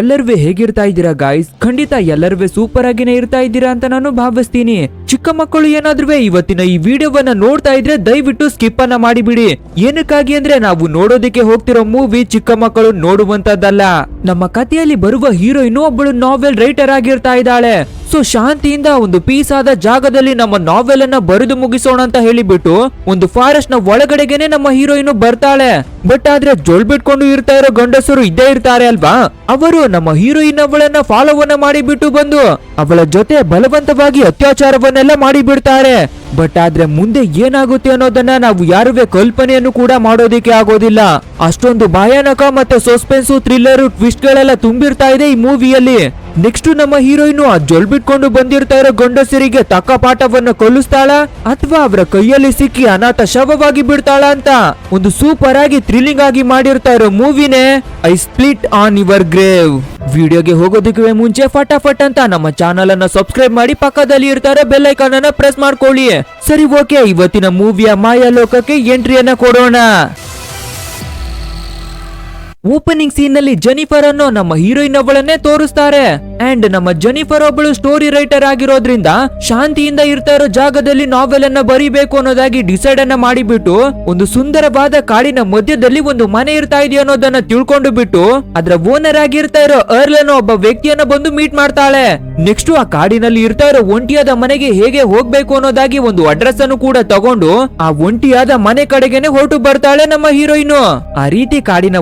ಎಲ್ಲರೂ ಹೇಗಿರ್ತಾ ಇದ್ದೀರಾ ಗಾಯ್ಸ್ ಖಂಡಿತ ಎಲ್ಲರೂ ಸೂಪರ್ ಆಗಿನೇ ಇರ್ತಾ ಇದ್ದೀರಾ ಅಂತ ನಾನು ಭಾವಿಸ್ತೀನಿ. ಚಿಕ್ಕ ಮಕ್ಕಳು ಏನಾದ್ರೂ ಇವತ್ತಿನ ಈ ವಿಡಿಯೋವನ್ನ ನೋಡ್ತಾ ಇದ್ರೆ ದಯವಿಟ್ಟು ಸ್ಕಿಪ್ ಅನ್ನ ಮಾಡಿಬಿಡಿ. ಏನಕ್ಕಾಗಿ ಅಂದ್ರೆ ನಾವು ನೋಡೋದಕ್ಕೆ ಹೋಗ್ತಿರೋ ಮೂವಿ ಚಿಕ್ಕ ಮಕ್ಕಳು ನೋಡುವಂತದ್ದಲ್ಲ. ನಮ್ಮ ಕಥೆಯಲ್ಲಿ ಬರುವ ಹೀರೋಯಿನ್ ಒಬ್ಬಳು ನಾವೆಲ್ ರೈಟರ್ ಆಗಿರ್ತಾ ಇದ್ದಾಳೆ. ಸೊ ಶಾಂತಿಯಿಂದ ಒಂದು ಪೀಸ್ ಆದ ಜಾಗದಲ್ಲಿ ನಮ್ಮ ನಾವೆಲ್ ಅನ್ನ ಬರೆದು ಮುಗಿಸೋಣ ಅಂತ ಹೇಳಿಬಿಟ್ಟು ಒಂದು ಫಾರೆಸ್ಟ್ನ ಒಳಗಡೆಗೆನೆ ನಮ್ಮ ಹೀರೋಯಿನ್ ಬರ್ತಾಳೆ. ಬಟ್ ಆದ್ರೆ ಜೋಲ್ ಬಿಟ್ಕೊಂಡು ಇರ್ತಾ ಇರೋ ಗಂಡಸರು ಇದ್ದೇ ಇರ್ತಾರೆ ಅಲ್ವಾ? ಅವರು ನಮ್ಮ ಹೀರೋಯಿನ್ ಅವಳನ್ನ ಫಾಲೋವನ್ನ ಮಾಡಿಬಿಟ್ಟು ಬಂದು ಅವಳ ಜೊತೆ ಬಲವಂತವಾಗಿ ಅತ್ಯಾಚಾರವನ್ನೆಲ್ಲ ಮಾಡಿ ಬಿಡ್ತಾರೆ. ಬಟ್ ಆದ್ರೆ ಮುಂದೆ ಏನಾಗುತ್ತೆ ಅನ್ನೋದನ್ನ ನಾವು ಯಾರುವೆ ಕಲ್ಪನೆಯನ್ನು ಕೂಡ ಮಾಡೋದಿಕ್ಕೆ ಆಗೋದಿಲ್ಲ. ಅಷ್ಟೊಂದು ಭಯಾನಕ ಮತ್ತೆ ಸಸ್ಪೆನ್ಸ್ ಥ್ರಿಲ್ಲರ್ ಟ್ವಿಸ್ಟ್ ಗಳೆಲ್ಲ ತುಂಬಿರ್ತಾ ಇದೆ ಈ ಮೂವಿಯಲ್ಲಿ ನೆಕ್ಸ್ಟ್ ನಮ್ಮ ಹೀರೋಯಿನ್ ಆ ಜೊಲ್ ಬಿಟ್ಕೊಂಡು ಬಂದಿರ್ತಾ ಇರೋ ಗಂಡಸರಿಗೆ ತಕ್ಕ ಪಾಠವನ್ನ ಕೊಲ್ಲಿಸ್ತಾಳ ಅಥವಾ ಅವರ ಕೈಯಲ್ಲಿ ಸಿಕ್ಕಿ ಅನಾಥ ಶವವಾಗಿ ಬಿಡ್ತಾಳ ಅಂತ ಒಂದು ಸೂಪರ್ ಆಗಿ ಥ್ರಿಲ್ಲಿಂಗ್ ಆಗಿ ಮಾಡಿರ್ತಾ ಇರೋ ಮೂವಿನೇ I spit on your grave ವಿಡಿಯೋಗೆ ಹೋಗೋದಕ್ಕೆ ಮುಂಚೆ ಫಟಾಫಟ್ ಅಂತ ನಮ್ಮ ಚಾನಲ್ ಅನ್ನ ಸಬ್ಸ್ಕ್ರೈಬ್ ಮಾಡಿ ಪಕ್ಕದಲ್ಲಿ ಇರ್ತಾರೆ ಬೆಲ್ ಐಕಾನ್ ಅನ್ನ ಪ್ರೆಸ್ ಮಾಡ್ಕೊಳ್ಳಿ. ಸರಿ ಓಕೆ ಇವತ್ತಿನ ಮೂವಿಯ ಮಾಯಾ ಲೋಕಕ್ಕೆ ಎಂಟ್ರಿಯನ್ನ ಕೊಡೋಣ. ಓಪನಿಂಗ್ ಸೀನ್ನಲ್ಲಿ ಜೆನಿಫರ್ ಅನ್ನೋ ನಮ್ಮ ಹೀರೋಯಿನ್ ಒಬ್ಬಳನ್ನೇ ತೋರಿಸ್ತಾರೆ. ಅಂಡ್ ನಮ್ಮ ಜೆನಿಫರ್ ಒಬ್ಬಳು ಸ್ಟೋರಿ ರೈಟರ್ ಆಗಿರೋದ್ರಿಂದ ಶಾಂತಿಯಿಂದ ಇರ್ತಾ ಇರೋ ಜಾಗದಲ್ಲಿ ನಾವೆಲ್ ಅನ್ನ ಬರಿಬೇಕು ಅನ್ನೋದಾಗಿ ಡಿಸೈಡ್ ಅನ್ನ ಮಾಡಿಬಿಟ್ಟು, ಒಂದು ಸುಂದರವಾದ ಕಾಡಿನ ಮಧ್ಯದಲ್ಲಿ ಒಂದು ಮನೆ ಇರ್ತಾ ಇದೆಯೋ ಅನ್ನೋದನ್ನ ತಿಳ್ಕೊಂಡು ಬಿಟ್ಟು, ಅದರ ಓನರ್ ಆಗಿರ್ತಾ ಇರೋ ಅರ್ಲ್ ಅನ್ನೋ ಒಬ್ಬ ವ್ಯಕ್ತಿಯನ್ನ ಬಂದು ಮೀಟ್ ಮಾಡ್ತಾಳೆ. ನೆಕ್ಸ್ಟ್ ಆ ಕಾಡಿನಲ್ಲಿ ಇರ್ತಾ ಇರೋ ಒಂಟಿಯಾದ ಮನೆಗೆ ಹೇಗೆ ಹೋಗ್ಬೇಕು ಅನ್ನೋದಾಗಿ ಒಂದು ಅಡ್ರೆಸ್ ಅನ್ನು ಕೂಡ ತಗೊಂಡು, ಆ ಒಂಟಿಯಾದ ಮನೆ ಕಡೆಗೆನೆ ಹೊರಟು ಬರ್ತಾಳೆ ನಮ್ಮ ಹೀರೋಯಿನ್ ಆ ರೀತಿ ಕಾಡಿನ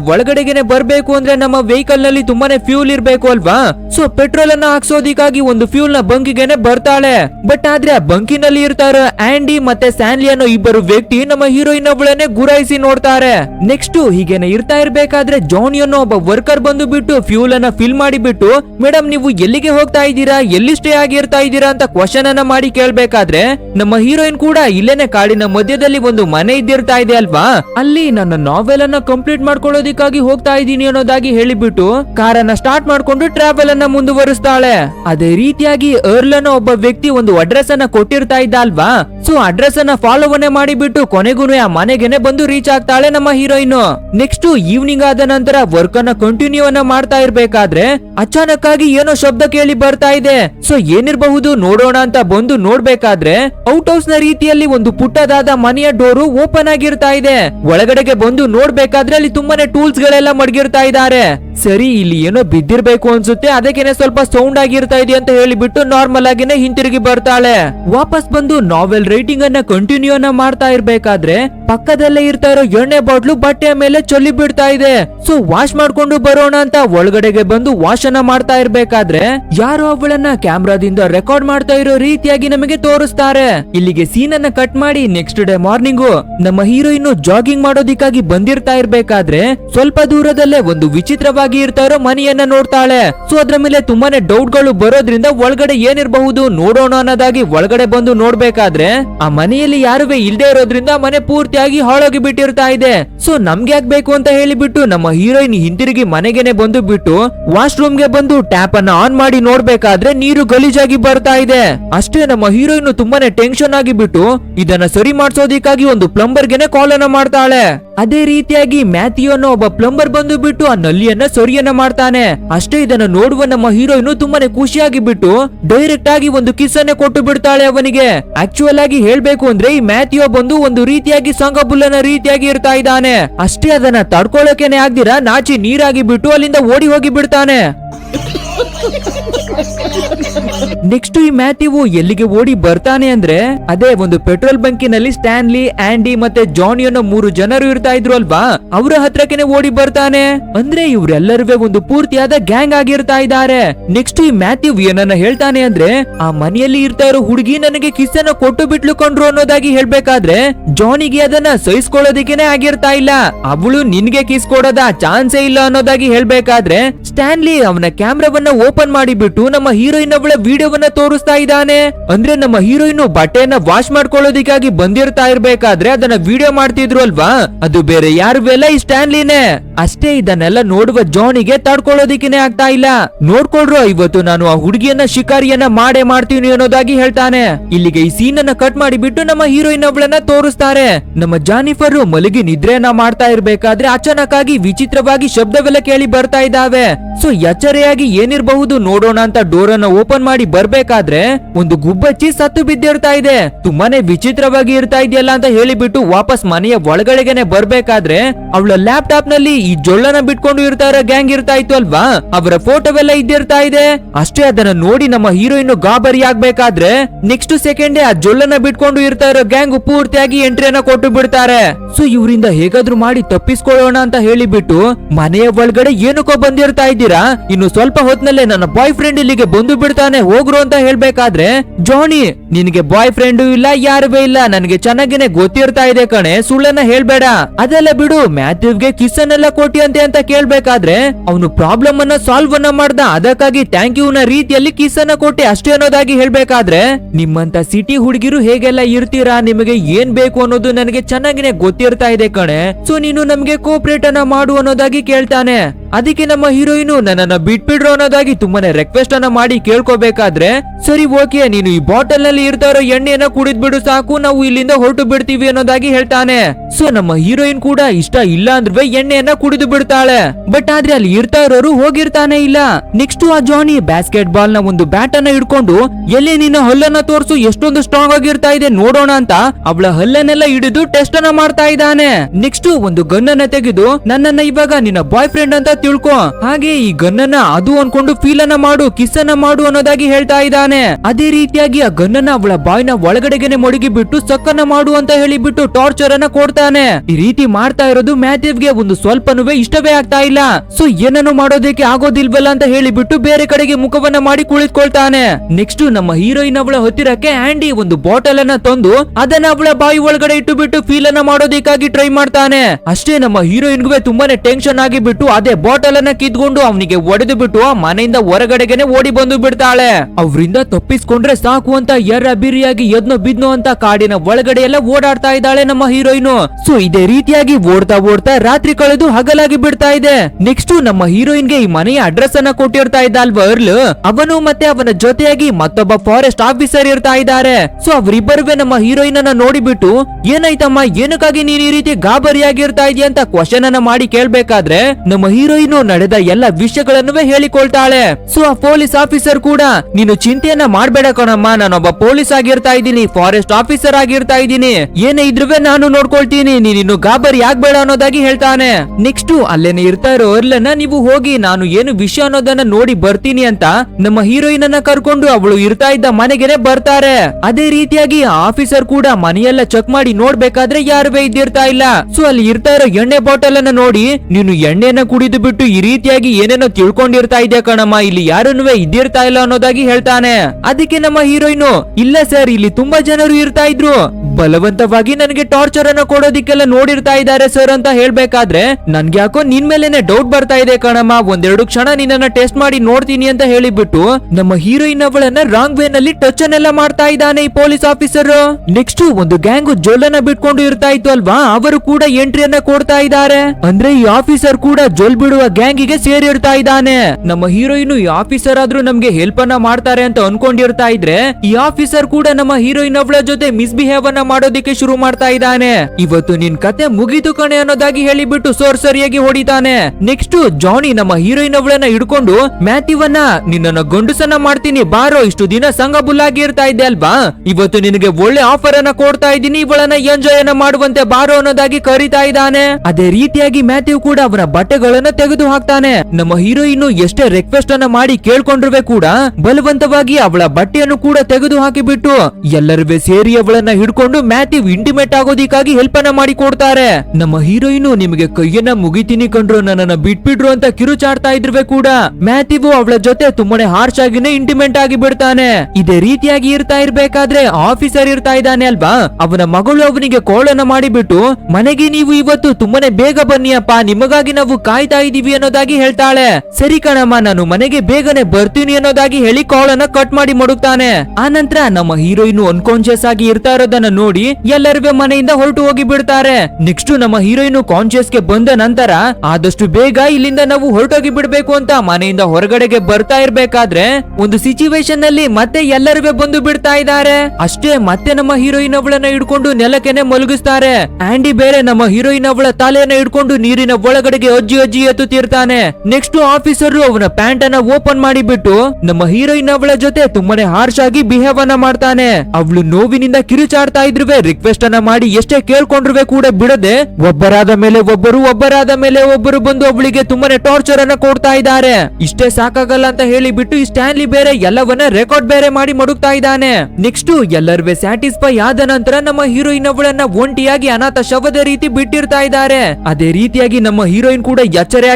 ಒಳಗಡೆಗೆನೆ ಬರ್ಬೇಕು ಅಂದ್ರೆ ನಮ್ಮ ವೆಹಿಕಲ್ನಲ್ಲಿ ತುಂಬಾನೇ ಫ್ಯೂಲ್ ಇರ್ಬೇಕು ಅಲ್ವಾ? ಸೊ ಪೆಟ್ರೋಲ್ ಅನ್ನ ಹಾಕ್ಸೋದಿಕ್ಕಾಗಿ ಒಂದು ಫ್ಯೂಲ್ನ ಬಂಕಿಗೆನೆ ಬರ್ತಾಳೆ. ಬಟ್ ಆದ್ರೆ ಆ ಬಂಕಿನಲ್ಲಿ ಇರ್ತಾರ ಆಂಡಿ ಮತ್ತೆ ಸ್ಯಾನ್ಲಿ ಅನ್ನೋ ಇಬ್ಬರು ವ್ಯಕ್ತಿ ನಮ್ಮ ಹೀರೋಯಿನ್ ಒಬ್ಬಳನ್ನೇ ಗುರಾಯಿಸಿ ನೋಡ್ತಾರೆ. ನೆಕ್ಸ್ಟ್ ಹೀಗೆನೆ ಇರ್ತಾ ಇರ್ಬೇಕಾದ್ರೆ ಜಾನಿ ಅನ್ನೋ ಒಬ್ಬ ವರ್ಕರ್ ಬಂದು ಬಿಟ್ಟು ಫ್ಯೂಲ್ ಅನ್ನ ಫಿಲ್ ಮಾಡಿಬಿಟ್ಟು, ಮೇಡಮ್, ನೀವು ಎಲ್ಲಿಗೆ ಹೋಗ್ತಾ ಇದ್ದೀರಾ? ಎಲ್ಲಿ ಸ್ಟೇ ಆಗಿರ್ತಾ ಇದ್ದೀರಾ? ಅಂತ ಕ್ವಶನ್ ಅನ್ನ ಮಾಡಿ ಕೇಳ್ಬೇಕಾದ್ರೆ, ನಮ್ಮ ಹೀರೋಯಿನ್ ಕೂಡ ಇಲ್ಲೇನೆ ಕಾಡಿನ ಮಧ್ಯದಲ್ಲಿ ಒಂದು ಮನೆ ಇದ್ದಿರ್ತಾ ಇದೆ ಅಲ್ವಾ? ಅಲ್ಲಿ ನನ್ನ ನಾವೆಲ್ ಅನ್ನ ಕಂಪ್ಲೀಟ್ ಮಾಡ್ಕೊಳ್ಳೋದಿಕ್ಕಾಗಿ ಹೋಗ್ತಾ ಇದ್ದೀನಿ ಅನ್ನೋದಾಗಿ ಹೇಳಿಬಿಟ್ಟು ಕಾರನ್ನ ಸ್ಟಾರ್ಟ್ ಮಾಡ್ಕೊಂಡು ಟ್ರಾವೆಲ್ ಅನ್ನ ಮುಂದುವರಿಸ್ತಾಳೆ. ಅದೇ ರೀತಿಯಾಗಿ ಅರ್ಲ್ ಅನ್ನೋ ಒಬ್ಬ ವ್ಯಕ್ತಿ ಒಂದು ಅಡ್ರೆಸ್ ಅನ್ನ ಕೊಟ್ಟಿರ್ತಾ ಇದ್ದ ಅಲ್ವಾ? ಸೊ ಅಡ್ರೆಸ್ ಅನ್ನ ಫಾಲೋವನ್ನೇ ಮಾಡಿಬಿಟ್ಟು ಕೊನೆಗೂ ಆ ಮನೆಗೆನೆ ಬಂದು ರೀಚ್ ಆಗ್ತಾಳೆ ನಮ್ಮ ಹೀರೋಯಿನ್ ನೆಕ್ಸ್ಟ್ ಈವ್ನಿಂಗ್ ಆದ ನಂತರ ವರ್ಕ್ ಅನ್ನ ಕಂಟಿನ್ಯೂ ಅನ್ನ ಮಾಡ್ತಾ ಇರ್ಬೇಕಾದ್ರೆ ಅಚಾನಕ್ ಆಗಿ ಏನೋ ಶಬ್ದ ಕೇಳಿ ಬರ್ತಾ ಇದೆ. ಸೊ ಏನಿರಬಹುದು ನೋಡೋಣ ಅಂತ ಬಂದು ನೋಡ್ಬೇಕಾದ್ರೆ ಔಟ್ ಹೌಸ್ನ ರೀತಿಯಲ್ಲಿ ಒಂದು ಪುಟ್ಟದಾದ ಮನೆಯ ಡೋರು ಓಪನ್ ಆಗಿರ್ತಾ ಇದೆ. ಒಳಗಡೆಗೆ ಬಂದು ನೋಡ್ಬೇಕಾದ್ರೆ ಅಲ್ಲಿ ತುಂಬಾನೇ ಟೂಲ್ಸ್ ಗಳೆಲ್ಲ ಮಡಗಿರ್ತಾ ಇದ್ದಾರೆ. ಸರಿ, ಇಲ್ಲಿ ಏನೋ ಬಿದ್ದಿರ್ಬೇಕು ಅನ್ಸುತ್ತೆ, ಅದಕ್ಕೇನೆ ಸ್ವಲ್ಪ ಸೌಂಡ್ ಆಗಿರ್ತಾ ಇದೆ ಅಂತ ಹೇಳಿಬಿಟ್ಟು ನಾರ್ಮಲ್ ಆಗಿನೇ ಹಿಂತಿರುಗಿ ಬರ್ತಾಳೆ. ವಾಪಸ್ ಬಂದು ನಾವೆಲ್ ರೈಟಿಂಗ್ ಅನ್ನ ಕಂಟಿನ್ಯೂ ಅನ್ನ ಮಾಡ್ತಾ ಇರ್ಬೇಕಾದ್ರೆ, ಪಕ್ಕದಲ್ಲೇ ಇರ್ತಾ ಇರೋ ಎಣ್ಣೆ ಬಾಟ್ಲು ಬಟ್ಟೆಯ ಮೇಲೆ ಚೊಲ್ಲಿ ಬಿಡ್ತಾ ಇದೆ. ಸೊ ವಾಶ್ ಮಾಡ್ಕೊಂಡು ಬರೋಣ ಅಂತ ಒಳಗಡೆಗೆ ಬಂದು ವಾಶ್ ಅನ್ನ ಮಾಡ್ತಾ ಇರ್ಬೇಕಾದ್ರೆ, ಯಾರೋ ಅವಳನ್ನ ಕ್ಯಾಮ್ರಾದಿಂದ ರೆಕಾರ್ಡ್ ಮಾಡ್ತಾ ಇರೋ ರೀತಿಯಾಗಿ ನಮಗೆ ತೋರಿಸ್ತಾರೆ. ಇಲ್ಲಿಗೆ ಸೀನ್ ಅನ್ನ ಕಟ್ ಮಾಡಿ ನೆಕ್ಸ್ಟ್ ಡೇ ಮಾರ್ನಿಂಗು ನಮ್ಮ ಹೀರೋಯಿನ್ ಜಾಗಿಂಗ್ ಮಾಡೋದಿಕ್ಕಾಗಿ ಬಂದಿರ್ತಾ ಇರ್ಬೇಕಾದ್ರೆ, ಸ್ವಲ್ಪ ದೂರದಲ್ಲೇ ಒಂದು ವಿಚಿತ್ರವಾಗಿ ಇರ್ತಾ ಇರೋ ಮನೆಯನ್ನ ನೋಡ್ತಾಳೆ. ಸೊ ಅದ್ರ ಮೇಲೆ ತುಂಬಾನೇ ಡೌಟ್ಗಳು ಬರೋದ್ರಿಂದ ಒಳಗಡೆ ಏನಿರಬಹುದು ನೋಡೋಣ ಅನ್ನೋದಾಗಿ ಒಳಗಡೆ ಬಂದು ನೋಡ್ಬೇಕಾದ್ರೆ ಆ ಮನೆಯಲ್ಲಿ ಯಾರುವೆ ಇಲ್ದೇ ಇರೋದ್ರಿಂದ ಮನೆ ಪೂರ್ತಿಯಾಗಿ ಹಾಳಾಗಿ ಬಿಟ್ಟಿರ್ತಾ ಇದೆ. ಸೊ ನಮ್ಗೆ ಆಗ್ಬೇಕು ಬೇಕು ಅಂತ ಹೇಳಿಬಿಟ್ಟು ನಮ್ಮ ಹೀರೋಯಿನ್ ಹಿಂತಿರುಗಿ ಮನೆಗೆನೆ ಬಂದು ಬಿಟ್ಟು ವಾಶ್ರೂಮ್ಗೆ ಬಂದು ಟ್ಯಾಪ್ ಅನ್ನ ಆನ್ ಮಾಡಿ ನೋಡ್ಬೇಕಾದ್ರೆ ನೀರು ಗಲೀಜಾಗಿ ಬರ್ತಾ ಇದೆ. ಅಷ್ಟೇ ನಮ್ಮ ಹೀರೋಯಿನ್ ತುಂಬಾನೇ ಟೆನ್ಷನ್ ಆಗಿ ಬಿಟ್ಟು ಇದನ್ನ ಸರಿ ಮಾಡಿಸೋದಿಕ್ಕಾಗಿ ಒಂದು ಪ್ಲಂಬರ್ ಗೆನೆ ಕಾಲ್ ಅನ್ನ ಮಾಡ್ತಾಳೆ. ಅದೇ ರೀತಿಯಾಗಿ ಮ್ಯಾಥ್ಯೂ ಅನ್ನೋ ಒಬ್ಬ ಪ್ಲಂಬರ್ ಬಂದು ಬಿಟ್ಟು ಆ ನಲ್ಲಿಯನ್ನ ಸರಿಯನ್ನ ಮಾಡ್ತಾನೆ. ಅಷ್ಟೇ ಇದನ್ನ ನೋಡುವ ನಮ್ಮ ಹೀರೋಯಿನ್ ತುಂಬಾನೇ ಖುಷಿಯಾಗಿ ಬಿಟ್ಟು ಡೈರೆಕ್ಟ್ ಆಗಿ ಒಂದು ಕಿಸ್ ಅನ್ನೇ ಕೊಟ್ಟು ಬಿಡ್ತಾಳೆ ಅವನಿಗೆ. ಆಕ್ಚುಯಲ್ ಆಗಿ ಹೇಳ್ಬೇಕು ಅಂದ್ರೆ ಈ ಮ್ಯಾಥ್ಯೂ ಬಂದು ಒಂದು ರೀತಿಯಾಗಿ ಸಂಗಬುಲ್ಲನ ರೀತಿಯಾಗಿ ಇರ್ತಾ ಇದ್ದಾನೆ. ಅಷ್ಟೇ ಅದನ್ನ ತಡ್ಕೊಳ್ಳೋಕೆನೆ ಆಗ್ದಿರ ನಾಚಿ ನೀರಾಗಿ ಬಿಟ್ಟು ಅಲ್ಲಿಂದ ಓಡಿ ಹೋಗಿ ಬಿಡ್ತಾನೆ. ನೆಕ್ಸ್ಟ್ ಈ ಮ್ಯಾಥ್ಯೂ ಎಲ್ಲಿಗೆ ಓಡಿ ಬರ್ತಾನೆ ಅಂದ್ರೆ ಅದೇ ಒಂದು ಪೆಟ್ರೋಲ್ ಬಂಕಿನಲ್ಲಿ ಸ್ಟ್ಯಾನ್ಲಿ, ಆಂಡಿ ಮತ್ತೆ ಜಾನಿ ಅನ್ನೋ ಮೂರು ಜನರು ಇರ್ತಾ ಇದ್ರು ಅಲ್ವಾ? ಅವರ ಹತ್ರಕ್ಕೆ ಓಡಿ ಬರ್ತಾನೆ. ಅಂದ್ರೆ ಇವ್ರೆಲ್ಲರೂ ಒಂದು ಪೂರ್ತಿಯಾದ ಗ್ಯಾಂಗ್ ಆಗಿರ್ತಾ ಇದ್ದಾರೆ. ನೆಕ್ಸ್ಟ್ ಈ ಮ್ಯಾಥ್ಯೂ ಏನನ್ನ ಹೇಳ್ತಾನೆ ಅಂದ್ರೆ, ಆ ಮನೆಯಲ್ಲಿ ಇರ್ತಾ ಇರೋ ಹುಡುಗಿ ನನಗೆ ಕಿಸ್ ಅನ್ನ ಕೊಟ್ಟು ಬಿಟ್ಲು ಕೊಂಡ್ರು ಅನ್ನೋದಾಗಿ ಹೇಳ್ಬೇಕಾದ್ರೆ, ಜಾನಿಗೆ ಅದನ್ನ ಸಹಿಸ್ಕೊಳ್ಳೋದಿಕ್ಕೇನೆ ಆಗಿರ್ತಾ ಇಲ್ಲ. ಅವಳು ನಿನ್ಗೆ ಕಿಸ್ ಕೊಡೋದ ಚಾನ್ಸೇ ಇಲ್ಲ ಅನ್ನೋದಾಗಿ ಹೇಳ್ಬೇಕಾದ್ರೆ, ಸ್ಟ್ಯಾನ್ಲಿ ಅವನ ಕ್ಯಾಮ್ರಾವನ್ನ ಓಪನ್ ಮಾಡಿಬಿಟ್ಟು ನಮ್ಮ ಹೀರೋಯಿನ್ ಅವಳ ವಿಡಿಯೋವನ್ನ ತೋರಿಸ್ತಾ ಇದ್ದಾನೆ. ಅಂದ್ರೆ ನಮ್ಮ ಹೀರೋಯಿನ್ ಬಟ್ಟೆಯನ್ನ ವಾಶ್ ಮಾಡ್ಕೊಳ್ಳೋದಿಕ್ಕಾಗಿ ಬಂದಿರ್ತಾ ಇರ್ಬೇಕಾದ್ರೆ ಅದನ್ನ ವಿಡಿಯೋ ಮಾಡ್ತಿದ್ರು ಅಲ್ವಾ? ಅದು ಬೇರೆ ಯಾರು ಬೇಲ ಈ ಸ್ಟ್ಯಾನ್ಲಿನೇ ಅಷ್ಟೇ ಇದನ್ನೆಲ್ಲ ನೋಡುವ ಜಾನಿಗೆ ತಡ್ಕೊಳ್ಳೋದಿಕ್ಕೇನೆ ಆಗ್ತಾ ಇಲ್ಲ. ನೋಡ್ಕೊಳ್ರು, ಇವತ್ತು ನಾನು ಆ ಹುಡುಗಿಯನ್ನ, ಶಿಕಾರಿಯನ್ನ ಮಾಡೇ ಮಾಡ್ತೀನಿ ಅನ್ನೋದಾಗಿ ಹೇಳ್ತಾನೆ. ಇಲ್ಲಿಗೆ ಈ ಸೀನ್ ಅನ್ನ ಕಟ್ ಮಾಡಿಬಿಟ್ಟು ನಮ್ಮ ಹೀರೋಯಿನ್ ಅವಳನ್ನ ತೋರಿಸ್ತಾರೆ. ನಮ್ಮ ಜಾನಿಫರ್ ಮಲಗಿ ನಿದ್ರೆಯನ್ನ ಮಾಡ್ತಾ ಇರ್ಬೇಕಾದ್ರೆ ಅಚಾನಕ್ ಆಗಿ ವಿಚಿತ್ರವಾಗಿ ಶಬ್ದವೆಲ್ಲ ಕೇಳಿ ಬರ್ತಾ ಇದ್ದಾವೆ. ಸೊ ಎಚ್ಚರೆಯಾಗಿ ಏನಿರಬಹುದು ನೋಡೋಣ ಅಂತ ಡೋರ್ ಅನ್ನ ಓಪನ್ ಮಾಡಿ ಬರ್ಬೇಕಾದ್ರೆ ಒಂದು ಗುಬ್ಬಚ್ಚಿ ಸತ್ತು ಬಿದ್ದಿರ್ತಾ ಇದೆ. ತುಂಬಾನೇ ವಿಚಿತ್ರವಾಗಿ ಇರ್ತಾ ಇದೆಯಲ್ಲ ಅಂತ ಹೇಳಿಬಿಟ್ಟು ವಾಪಸ್ ಮನೆಯ ಒಳಗಡೆಗೆನೆ ಬರ್ಬೇಕಾದ್ರೆ ಅವಳ ಲ್ಯಾಪ್ಟಾಪ್ನಲ್ಲಿ ಈ ಜೊಳ್ಳನ ಬಿಟ್ಕೊಂಡು ಇರ್ತಾ ಇರೋ ಗ್ಯಾಂಗ್ ಇರ್ತಾ ಇತ್ತು ಅಲ್ವಾ? ಅವರ ಫೋಟೋವೆಲ್ಲ ಇದ್ದಿರ್ತಾ ಇದೆ. ಅಷ್ಟೇ ಅದನ್ನ ನೋಡಿ ನಮ್ಮ ಹೀರೋಯಿನ್ ಗಾಬರಿ ಆಗ್ಬೇಕಾದ್ರೆ ನೆಕ್ಸ್ಟ್ ಸೆಕೆಂಡ್ ಆ ಜೊಳ್ಳನ ಬಿಟ್ಕೊಂಡು ಇರ್ತಾ ಇರೋ ಗ್ಯಾಂಗ್ ಪೂರ್ತಿಯಾಗಿ ಎಂಟ್ರಿಯನ್ನ ಕೊಟ್ಟು ಬಿಡ್ತಾರೆ. ಸೊ ಇವರಿಂದ ಹೇಗಾದ್ರೂ ಮಾಡಿ ತಪ್ಪಿಸ್ಕೊಳ್ಳೋಣ ಅಂತ ಹೇಳಿಬಿಟ್ಟು ಮನೆಯ ಒಳಗಡೆ ಏನಕ್ಕೋ ಬಂದಿರ್ತಾ ಇದ್ದೀರಾ? ಇನ್ನು ಸ್ವಲ್ಪ ಹೊತ್ನಲ್ಲೇ ನನ್ನ ಬಾಯ್ ಫ್ರೆಂಡ್ ಇಲ್ಲಿಗೆ ಬಂದು ಬಿಡ್ತಾನೆ ಹೋಗ್ರು ಅಂತ ಹೇಳ್ಬೇಕಾದ್ರೆ ಜಾನಿ ನಿನಗೆ ಬಾಯ್ ಫ್ರೆಂಡು ಇಲ್ಲ, ಯಾರುವೇ ಇಲ್ಲ. ನನಗೆ ಚೆನ್ನಾಗಿನೇ ಗೊತ್ತಿರ್ತಾ ಇದೆ ಕಣೆ. ಸುಳ್ಳನ್ನ ಹೇಳ್ಬೇಡ. ಅದೆಲ್ಲ ಬಿಡು. ಮ್ಯಾಥ್ಯೂವ್ಗೆ ಕಿಸ್ ಅನ್ನೆಲ್ಲ ಕೊಟ್ಟಿಯಂತೆ ಅಂತ ಕೇಳ್ಬೇಕಾದ್ರೆ, ಅವನು ಪ್ರಾಬ್ಲಮ್ ಅನ್ನ ಸಾಲ್ವ್ ಅನ್ನ ಮಾಡ್ದ. ಅದಕ್ಕಾಗಿ ಥ್ಯಾಂಕ್ ಯು ನ ರೀತಿಯಲ್ಲಿ ಕಿಸ್ ಅನ್ನ ಕೊಟ್ಟೆ ಅಷ್ಟೇ ಅನ್ನೋದಾಗಿ ಹೇಳ್ಬೇಕಾದ್ರೆ, ನಿಮ್ಮಂತ ಸಿಟಿ ಹುಡುಗಿರು ಹೇಗೆಲ್ಲ ಇರ್ತೀರಾ? ನಿಮಗೆ ಏನ್ ಬೇಕು ಅನ್ನೋದು ನನಗೆ ಚೆನ್ನಾಗಿನೇ ಗೊತ್ತಿರ್ತಾ ಇದೆ ಕಣೆ. ಸೊ ನೀನು ನಮ್ಗೆ ಕೋಪರೇಟ್ ಅನ್ನ ಮಾಡು ಅನ್ನೋದಾಗಿ ಕೇಳ್ತಾನೆ. ಅದಕ್ಕೆ ನಮ್ಮ ಹೀರೋಯಿನ್ ನನ್ನನ್ನ ಬಿಟ್ಬಿಡ್ರು ಅನ್ನೋದಾಗಿ ತುಂಬಾನೇ ರಿಕ್ವೆಸ್ಟ್ ಅನ್ನ ಮಾಡಿ ಕೇಳ್ಕೋಬೇಕಾದ್ರೆ, ಸರಿ ಓಕೆ ನೀನು ಈ ಬಾಟಲ್ನಲ್ಲಿ ಇರ್ತಾ ಇರೋ ಎಣ್ಣೆಯನ್ನ ಕುಡಿದ್ಬಿಡು ಸಾಕು, ನಾವು ಇಲ್ಲಿಂದ ಹೊರಟು ಬಿಡ್ತೀವಿ ಅನ್ನೋದಾಗಿ ಹೇಳ್ತಾನೆ. ಸೊ ನಮ್ಮ ಹೀರೋಯಿನ್ ಕೂಡ ಇಷ್ಟ ಇಲ್ಲ ಅಂದ್ರೆ ಎಣ್ಣೆಯನ್ನ ಕುಡಿದು ಬಿಡ್ತಾಳೆ. ಬಟ್ ಆದ್ರೆ ಅಲ್ಲಿ ಇರ್ತಾ ಇರೋರು ಹೋಗಿರ್ತಾನೆ ಇಲ್ಲ. ನೆಕ್ಸ್ಟ್ ಆ ಜಾನಿ ಬ್ಯಾಸ್ಕೆಟ್ ಬಾಲ್ನ ಒಂದು ಬ್ಯಾಟ್ ಅನ್ನ ಹಿಡ್ಕೊಂಡು, ಎಲ್ಲಿ ನಿನ್ನ ಹಲ್ಲನ್ನ ತೋರ್ಸು, ಎಷ್ಟೊಂದು ಸ್ಟ್ರಾಂಗ್ ಆಗಿರ್ತಾ ಇದೆ, ನೋಡೋಣ ಅಂತ. ಅವಳ ಹಲ್ಲನ್ನೆಲ್ಲ ಹಿಡಿದು ಟೆಸ್ಟ್ ಅನ್ನ ಮಾಡ್ತಾ ಇದ್ದಾನೆ. ನೆಕ್ಸ್ಟ್ ಒಂದು ಗನ್ ತೆಗೆದು, ನನ್ನನ್ನ ಇವಾಗ ನಿನ್ನ ಬಾಯ್ ಫ್ರೆಂಡ್ ಅಂತ ತಿಳ್ಕೊ. ಹಾಗೆ ಈ ಗನ್ನನ್ನ ಅದು ಅನ್ಕೊಂಡು ಫೀಲ್ ಅನ್ನ ಮಾಡು ಕಿಸ್ ಅನ್ನ ಮಾಡು ಅನ್ನೋದಾಗಿ ಹೇಳ್ತಾ ಇದ್ದಾನೆ. ಅದೇ ರೀತಿಯಾಗಿ ಆ ಗನ್ನನ್ನ ಅವಳ ಬಾಯ್ನ ಒಳಗಡೆಗೆನೆ ಮೊಡಗಿ ಬಿಟ್ಟು ಸಕ್ಕನ್ನ ಮಾಡು ಅಂತ ಹೇಳಿಬಿಟ್ಟು ಟಾರ್ಚರ್ ಅನ್ನ ಕೊಡ್ತಾನೆ. ಈ ರೀತಿ ಮಾಡ್ತಾ ಇರೋದು ಮ್ಯಾಥ್ಯೂವ್ಗೆ ಒಂದು ಸ್ವಲ್ಪನುವೆ ಇಷ್ಟವೇ ಆಗ್ತಾ ಇಲ್ಲ. ಸೊ ಏನನ್ನು ಮಾಡೋದಕ್ಕೆ ಆಗೋದಿಲ್ವಲ್ಲ ಅಂತ ಹೇಳಿಬಿಟ್ಟು ಬೇರೆ ಕಡೆಗೆ ಮುಖವನ್ನ ಮಾಡಿ ಕುಳಿತುಕೊಳ್ತಾನೆ. ನೆಕ್ಸ್ಟ್ ನಮ್ಮ ಹೀರೋಯಿನ್ ಅವಳ ಹತ್ತಿರಕ್ಕೆ ಆಂಡಿ ಒಂದು ಬಾಟಲ್ ಅನ್ನ ತಂದು, ಅದನ್ನ ಅವಳ ಬಾಯಿ ಒಳಗಡೆ ಇಟ್ಟು ಬಿಟ್ಟು ಫೀಲ್ ಅನ್ನ ಮಾಡೋದಕ್ಕಾಗಿ ಟ್ರೈ ಮಾಡ್ತಾನೆ. ಅಷ್ಟೇ ನಮ್ಮ ಹೀರೋಯಿನ್ಗೂ ತುಂಬಾನೇ ಟೆನ್ಷನ್ ಆಗಿಬಿಟ್ಟು ಅದೇ ಬಾಟಲ್ ಅನ್ನ ಕಿತ್ಕೊಂಡು ಅವನಿಗೆ ಒಡೆದು ಬಿಟ್ಟು ಆ ಮನೆಯಿಂದ ಹೊರಗಡೆಗೆನೆ ಓಡಿ ಬಂದು ಬಿಡ್ತಾಳೆ. ಅವರಿಂದ ತಪ್ಪಿಸ್ಕೊಂಡ್ರೆ ಸಾಕು ಅಂತ ಎರ ಬಿರಿಯಾಗಿ ಎದ್ನೋ ಬಿದ್ನೋ ಅಂತ ಕಾಡಿನ ಒಳಗಡೆ ಎಲ್ಲ ಓಡಾಡ್ತಾ ಇದ್ದಾಳೆ ನಮ್ಮ ಹೀರೋಯಿನ್. ಸೊ, ಇದೇ ರೀತಿಯಾಗಿ ಓಡ್ತಾ ಓಡ್ತಾ ರಾತ್ರಿ ಕಳೆದು ಹಗಲಾಗಿ ಬಿಡ್ತಾ ಇದೆ. ನೆಕ್ಸ್ಟ್ ನಮ್ಮ ಹೀರೋಯಿನ್ಗೆ ಈ ಮನೆಯ ಅಡ್ರೆಸ್ ಅನ್ನ ಕೊಟ್ಟಿರ್ತಾ ಇದ್ದ ಅಲ್ವಾ ಅರ್ಲ್? ಅವನು ಮತ್ತೆ ಅವನ ಜೊತೆಯಾಗಿ ಮತ್ತೊಬ್ಬ ಫಾರೆಸ್ಟ್ ಆಫೀಸರ್ ಇರ್ತಾ ಇದ್ದಾರೆ. ಸೊ, ಅವರಿಬ್ಬರುವೆ ನಮ್ಮ ಹೀರೋಯಿನ್ ಅನ್ನ ನೋಡಿಬಿಟ್ಟು, ಏನಾಯ್ತಮ್ಮ, ಏನಕ್ಕಾಗಿ ನೀನ್ ಈ ರೀತಿ ಗಾಬರಿಯಾಗಿರ್ತಾ ಇದೆಯಾ? ಅಂತ ಕ್ವಶನ್ ಅನ್ನ ಮಾಡಿ ಕೇಳ್ಬೇಕಾದ್ರೆ, ನಮ್ಮ ಹೀರೋಯಿನ್ ನಡೆದ ಎಲ್ಲ ವಿಷಯಗಳನ್ನು ಹೇಳಿಕೊಳ್ತಾಳೆ. ಸೊ ಆ ಪೊಲೀಸ್ ಆಫೀಸರ್ ಕೂಡ, ನೀನು ಚಿಂತೆಯನ್ನ ಮಾಡಬೇಡ ಕಣಮ್ಮ. ನಾನೊಬ್ಬ ಪೊಲೀಸ್ ಆಗಿರ್ತಾ ಇದ್ದೀನಿ ಫಾರೆಸ್ಟ್ ಆಫೀಸರ್ ಆಗಿರ್ತಾ ಇದ್ದೀನಿ. ಏನೇ ಇದ್ರುವೆ ನಾನು ನೋಡ್ಕೊಳ್ತೀನಿ. ನೀನು ಗಾಬರಿ ಆಗ್ಬೇಡ ಅನ್ನೋದಾಗಿ ಹೇಳ್ತಾನೆ. ನೆಕ್ಸ್ಟ್ ಅಲ್ಲೇನೆ ಇರ್ತಾ ಇರೋ ಅರ್ಲನ್ನ, ನೀವು ಹೋಗಿ, ನಾನು ಏನು ವಿಷಯ ಅನ್ನೋದನ್ನ ನೋಡಿ ಬರ್ತೀನಿ ಅಂತ ನಮ್ಮ ಹೀರೋಯಿನ್ ಅನ್ನ ಕರ್ಕೊಂಡು ಅವಳು ಇರ್ತಾ ಇದ್ದ ಮನೆಗೆನೆ ಬರ್ತಾರೆ. ಅದೇ ರೀತಿಯಾಗಿ ಆಫೀಸರ್ ಕೂಡ ಮನೆಯೆಲ್ಲ ಚೆಕ್ ಮಾಡಿ ನೋಡ್ಬೇಕಾದ್ರೆ ಯಾರು ಇದ್ದಿರ್ತಾ ಇಲ್ಲ. ಸೊ ಅಲ್ಲಿ ಇರ್ತಾ ಇರೋ ಎಣ್ಣೆ ಬಾಟಲ್ ಅನ್ನ ನೋಡಿ, ನೀನು ಎಣ್ಣೆನ ಕುಡಿದು ಬಿಟ್ಟು ಈ ರೀತಿಯಾಗಿ ಏನೇನೋ ತಿಳ್ಕೊಂಡಿರ್ತಾ ಇದೆ ಕಣಮ್ಮ? ಇಲ್ಲಿ ಯಾರನ್ನುವೆ ಇದ್ದಿರ್ತಾ ಇಲ್ಲ ಅನ್ನೋದಾಗಿ ಹೇಳ್ತಾನೆ. ಅದಕ್ಕೆ ನಮ್ಮ ಹೀರೋಯಿನ್, ಇಲ್ಲ ಸರ್, ಇಲ್ಲಿ ತುಂಬಾ ಜನರು ಇರ್ತಾ ಇದ್ರು. ಬಲವಂತವಾಗಿ ನನಗೆ ಟಾರ್ಚರ್ ಅನ್ನ ಕೊಡೋದಿಕ್ಕೆಲ್ಲ ನೋಡಿರ್ತಾ ಇದ್ದಾರೆ ಸರ್ ಅಂತ ಹೇಳ್ಬೇಕಾದ್ರೆ, ನನ್ಗೆ ಯಾಕೋ ನಿನ್ ಮೇಲೆನೆ ಡೌಟ್ ಬರ್ತಾ ಇದೆ ಕಣಮ್ಮ. ಒಂದೆರಡು ಕ್ಷಣ ನಿನ್ನನ್ನ ಟೆಸ್ಟ್ ಮಾಡಿ ನೋಡ್ತೀನಿ ಅಂತ ಹೇಳಿಬಿಟ್ಟು, ನಮ್ಮ ಹೀರೋಯಿನ್ ಅವಳನ್ನ ರಾಂಗ್ ವೇ ನಲ್ಲಿ ಟಚ್ ಅನ್ನೆಲ್ಲ ಮಾಡ್ತಾ ಇದ್ದಾನೆ ಈ ಪೊಲೀಸ್ ಆಫೀಸರ್ ನೆಕ್ಸ್ಟ್ ಒಂದು ಗ್ಯಾಂಗ್ ಜೊಲ್ಲನ್ನ ಬಿಟ್ಕೊಂಡು ಇರ್ತಾ ಇತ್ತು ಅಲ್ವಾ? ಅವರು ಕೂಡ ಎಂಟ್ರಿಯನ್ನ ಕೊಡ್ತಾ ಇದ್ದಾರೆ. ಅಂದ್ರೆ ಈ ಆಫೀಸರ್ ಕೂಡ ಜೊಲ್ ಬಿಡುವ ಗ್ಯಾಂಗಿಗೆ ಸೇರಿರ್ತಾ ಇದ್ದಾನೆ. ನಮ್ಮ ಹೀರೋಯಿನ್ ಈ ಆಫೀಸರ್ ಆದ್ರೂ ನಮ್ಗೆ ಹೆಲ್ಪ್ ಅನ್ನ ಮಾಡ್ತಾರೆ ಅಂತ ಅನ್ಕೊಂಡಿರ್ತಾ ಇದ್ರೆ, ಈ ಆಫೀಸರ್ ಕೂಡ ನಮ್ಮ ಹೀರೋಯಿನ್ ಅವಳ ಜೊತೆ ಮಿಸ್ಬಿಹೇವ್ ಅನ್ನ ಮಾಡೋದಕ್ಕೆ ಶುರು ಮಾಡ್ತಾ ಇದ್ದಾನೆ. ಇವತ್ತು ನಿನ್ ಕತೆ ಮುಗಿತು ಕಣೆ ಅನ್ನೋದಾಗಿ ಹೇಳಿಬಿಟ್ಟು ಸೋರ್ ಸರಿಯಾಗಿ ಹೊಡಿತಾನೆ. ನೆಕ್ಸ್ಟ್, ಜಾನಿ ನಮ್ಮ ಹೀರೋಯಿನ್ ಅವಳನ್ನ ಹಿಡ್ಕೊಂಡು ಮ್ಯಾಥಿವನ್ನ ನಿನ್ನನ್ನ ಗಂಡುಸನ್ನ ಮಾಡ್ತೀನಿ, ಬಾರೋ, ಇಷ್ಟು ದಿನ ಸಂಘ ಬುಲ್ಲಾಗಿ ಇರ್ತಾ ಇದ್ದೆ ಅಲ್ವಾ? ಇವತ್ತು ನಿನಗೆ ಒಳ್ಳೆ ಆಫರ್ ಅನ್ನ ಕೊಡ್ತಾ ಇದ್ದೀನಿ, ಇವಳನ್ನ ಎಂಜಾಯ್ ಅನ್ನ ಮಾಡುವಂತೆ ಬಾರೋ ಅನ್ನೋದಾಗಿ ಕರಿತಾ ಇದ್ದಾನೆ. ಅದೇ ರೀತಿಯಾಗಿ ಮ್ಯಾಥಿವ್ ಕೂಡ ಅವನ ಬಟ್ಟೆಗಳನ್ನ ತೆಗೆದು ಹಾಕ್ತಾನೆ ನಮ್ಮ ಹೀರೋಯಿನ್ ಎಷ್ಟೇ ರಿಕ್ವೆಸ್ಟ್ ಅನ್ನ ಮಾಡಿ ಕೇಳ್ಕೊಂಡ್ರುವೆ ಕೂಡ, ಬಲವಂತವಾಗಿ ಅವಳ ಬಟ್ಟೆಯನ್ನು ಕೂಡ ತೆಗೆದು ಹಾಕಿಬಿಟ್ಟು ಎಲ್ಲರೂ ಸೇರಿ ಅವಳನ್ನ ಹಿಡ್ಕೊಂಡು ಮ್ಯಾಥಿವ್ ಇಂಟಿಮೇಟ್ ಆಗೋದಿಕ್ಕಾಗಿ ಹೆಲ್ಪ್ ಅನ್ನ ಮಾಡಿ ಕೊಡ್ತಾರೆ. ನಮ್ಮ ಹೀರೋಯಿನ್ ನಿಮಗೆ ಕೈಯನ್ನ ಮುಗಿತೀನಿ ಕಂಡ್ರು ನನ್ನನ್ನ ಬಿಟ್ಬಿಡ್ರು ಅಂತ ಕಿರುಚಾಡ್ತಾ ಇದ್ರುವೆ ಕೂಡ ಮ್ಯಾಥ್ಯೂ ಅವಳ ಜೊತೆ ತುಂಬಾನೇ ಹಾರ್ಶ್ ಆಗಿನೇ ಇಂಟಿಮೇಟ್ ಆಗಿ ಬಿಡ್ತಾನೆ. ಇದೇ ರೀತಿಯಾಗಿ ಇರ್ತಾ ಇರ್ಬೇಕಾದ್ರೆ ಆಫೀಸರ್ ಇರ್ತಾ ಇದ್ದಾನೆ ಅಲ್ವಾ? ಅವನ ಮಗಳು ಅವನಿಗೆ ಕೋಳನ್ನ ಮಾಡಿಬಿಟ್ಟು, ಮನೆಗೆ ನೀವು ಇವತ್ತು ತುಂಬಾನೇ ಬೇಗ ಬನ್ನಿಯಪ್ಪ, ನಿಮಗಾಗಿ ನಾವು ಕಾಯ್ತಾ ಇದೀವಿ ಅನ್ನೋದಾಗಿ ಹೇಳ್ತಾಳೆ. ಸರಿ ಕಣಮ್ಮ, ನಾನು ಮನೆಗೆ ಬೇಗನೆ ಬರ್ತೀನಿ ಅನ್ನೋದಾಗಿ ಹೇಳಿ ಕಾಲ್ ಅನ್ನ ಕಟ್ ಮಾಡಿ ಮಡುಗ್ತಾನೆ. ಆನಂತರ ನಮ್ಮ ಹೀರೋಯಿನ್ ಅನ್ಕಾನ್ಶಿಯಸ್ ಆಗಿ ಇರ್ತಾ ಇರೋದನ್ನ ನೋಡಿ ಎಲ್ಲರೂ ಮನೆಯಿಂದ ಹೊರಟು ಹೋಗಿ ಬಿಡ್ತಾರೆ. ನೆಕ್ಸ್ಟ್ ನಮ್ಮ ಹೀರೋಯಿನ್ ಕಾನ್ಶಿಯಸ್ಗೆ ಬಂದ ನಂತರ ಆದಷ್ಟು ಬೇಗ ಇಲ್ಲಿಂದ ನಾವು ಹೊರಟೋಗಿ ಬಿಡ್ಬೇಕು ಅಂತ ಮನೆಯಿಂದ ಹೊರಗಡೆಗೆ ಬರ್ತಾ ಇರ್ಬೇಕಾದ್ರೆ ಒಂದು ಸಿಚುವೇಶನ್ನಲ್ಲಿ ಮತ್ತೆ ಎಲ್ಲರಿಗೂ ಬಂದು ಬಿಡ್ತಾ ಇದ್ದಾರೆ. ಅಷ್ಟೇ ಮತ್ತೆ ನಮ್ಮ ಹೀರೋಯಿನ್ ಅವಳನ್ನ ಹಿಡ್ಕೊಂಡು ನೆಲಕ್ಕೆನೆ ಮಲಗಿಸ್ತಾರೆ. ಆಂಡಿ ಬೇರೆ ನಮ್ಮ ಹೀರೋಯಿನ್ ಅವಳ ತಲೆಯನ್ನ ಹಿಡ್ಕೊಂಡು ನೀರಿನ ಒಳಗಡೆಗೆ ಅಜ್ಜಿ ಅಜ್ಜಿ ಎತ್ತುತ್ತಿರ್ತಾನೆ ನೆಕ್ಸ್ಟ್ ಆಫೀಸರ್ ಅವನ ಪ್ಯಾಂಟ್ ಅನ್ನ ಓಪನ್ ಮಾಡಿಬಿಟ್ಟು ನಮ್ಮ ಹೀರೋಯಿನ್ ಅವಳ ಜೊತೆ ತುಂಬಾನೇ ಹಾರ್ಶ್ ಆಗಿ ಬಿಹೇವ್ ಅನ್ನ ಮಾಡ್ತಾನೆ. ಅವಳು ನೋವಿನಿಂದ ಕಿರುಚಾಡ್ತಾ ಇದ್ರುವೆ ರಿಕ್ವೆಸ್ಟ್ ಅನ್ನ ಮಾಡಿ ಎಷ್ಟೇ ಕೇಳ್ಕೊಂಡ್ರುವೆ ಕೂಡ ಬಿಡದೆ ಒಬ್ಬರಾದ ಮೇಲೆ ಒಬ್ಬರು, ಒಬ್ಬರಾದ ಮೇಲೆ ಒಬ್ಬರು ಬಂದು ಅವಳಿಗೆ ತುಂಬಾನೇ ಟಾರ್ಚರ್ ಅನ್ನ ಕೊಡ್ತಾ ಇದ್ದಾರೆ. ಇಷ್ಟೇ ಸಾಕಾಗಲ್ಲ ಅಂತ ಹೇಳಿ ಬಿಟ್ಟು ಈ ಸ್ಟ್ಯಾನ್ಲಿ ಬೇರೆ ಎಲ್ಲವನ್ನ ರೆಕಾರ್ಡ್ ಬೇರೆ ಮಾಡಿ ಮಡುಕ್ತಾ ಇದ್ದಾನೆ. ನೆಕ್ಸ್ಟ್ ಎಲ್ಲರೂ ಸ್ಯಾಟಿಸ್ಫೈ ಆದ ನಂತರ ನಮ್ಮ ಹೀರೋಯಿನ್ ಅವಳನ್ನ ಒಂಟಿಯಾಗಿ ಅನಾಥ ಶವದ ರೀತಿ ಬಿಟ್ಟಿರ್ತಾ ಇದ್ದಾರೆ. ಅದೇ ರೀತಿಯಾಗಿ ನಮ್ಮ ಹೀರೋಯಿನ್ ಕೂಡ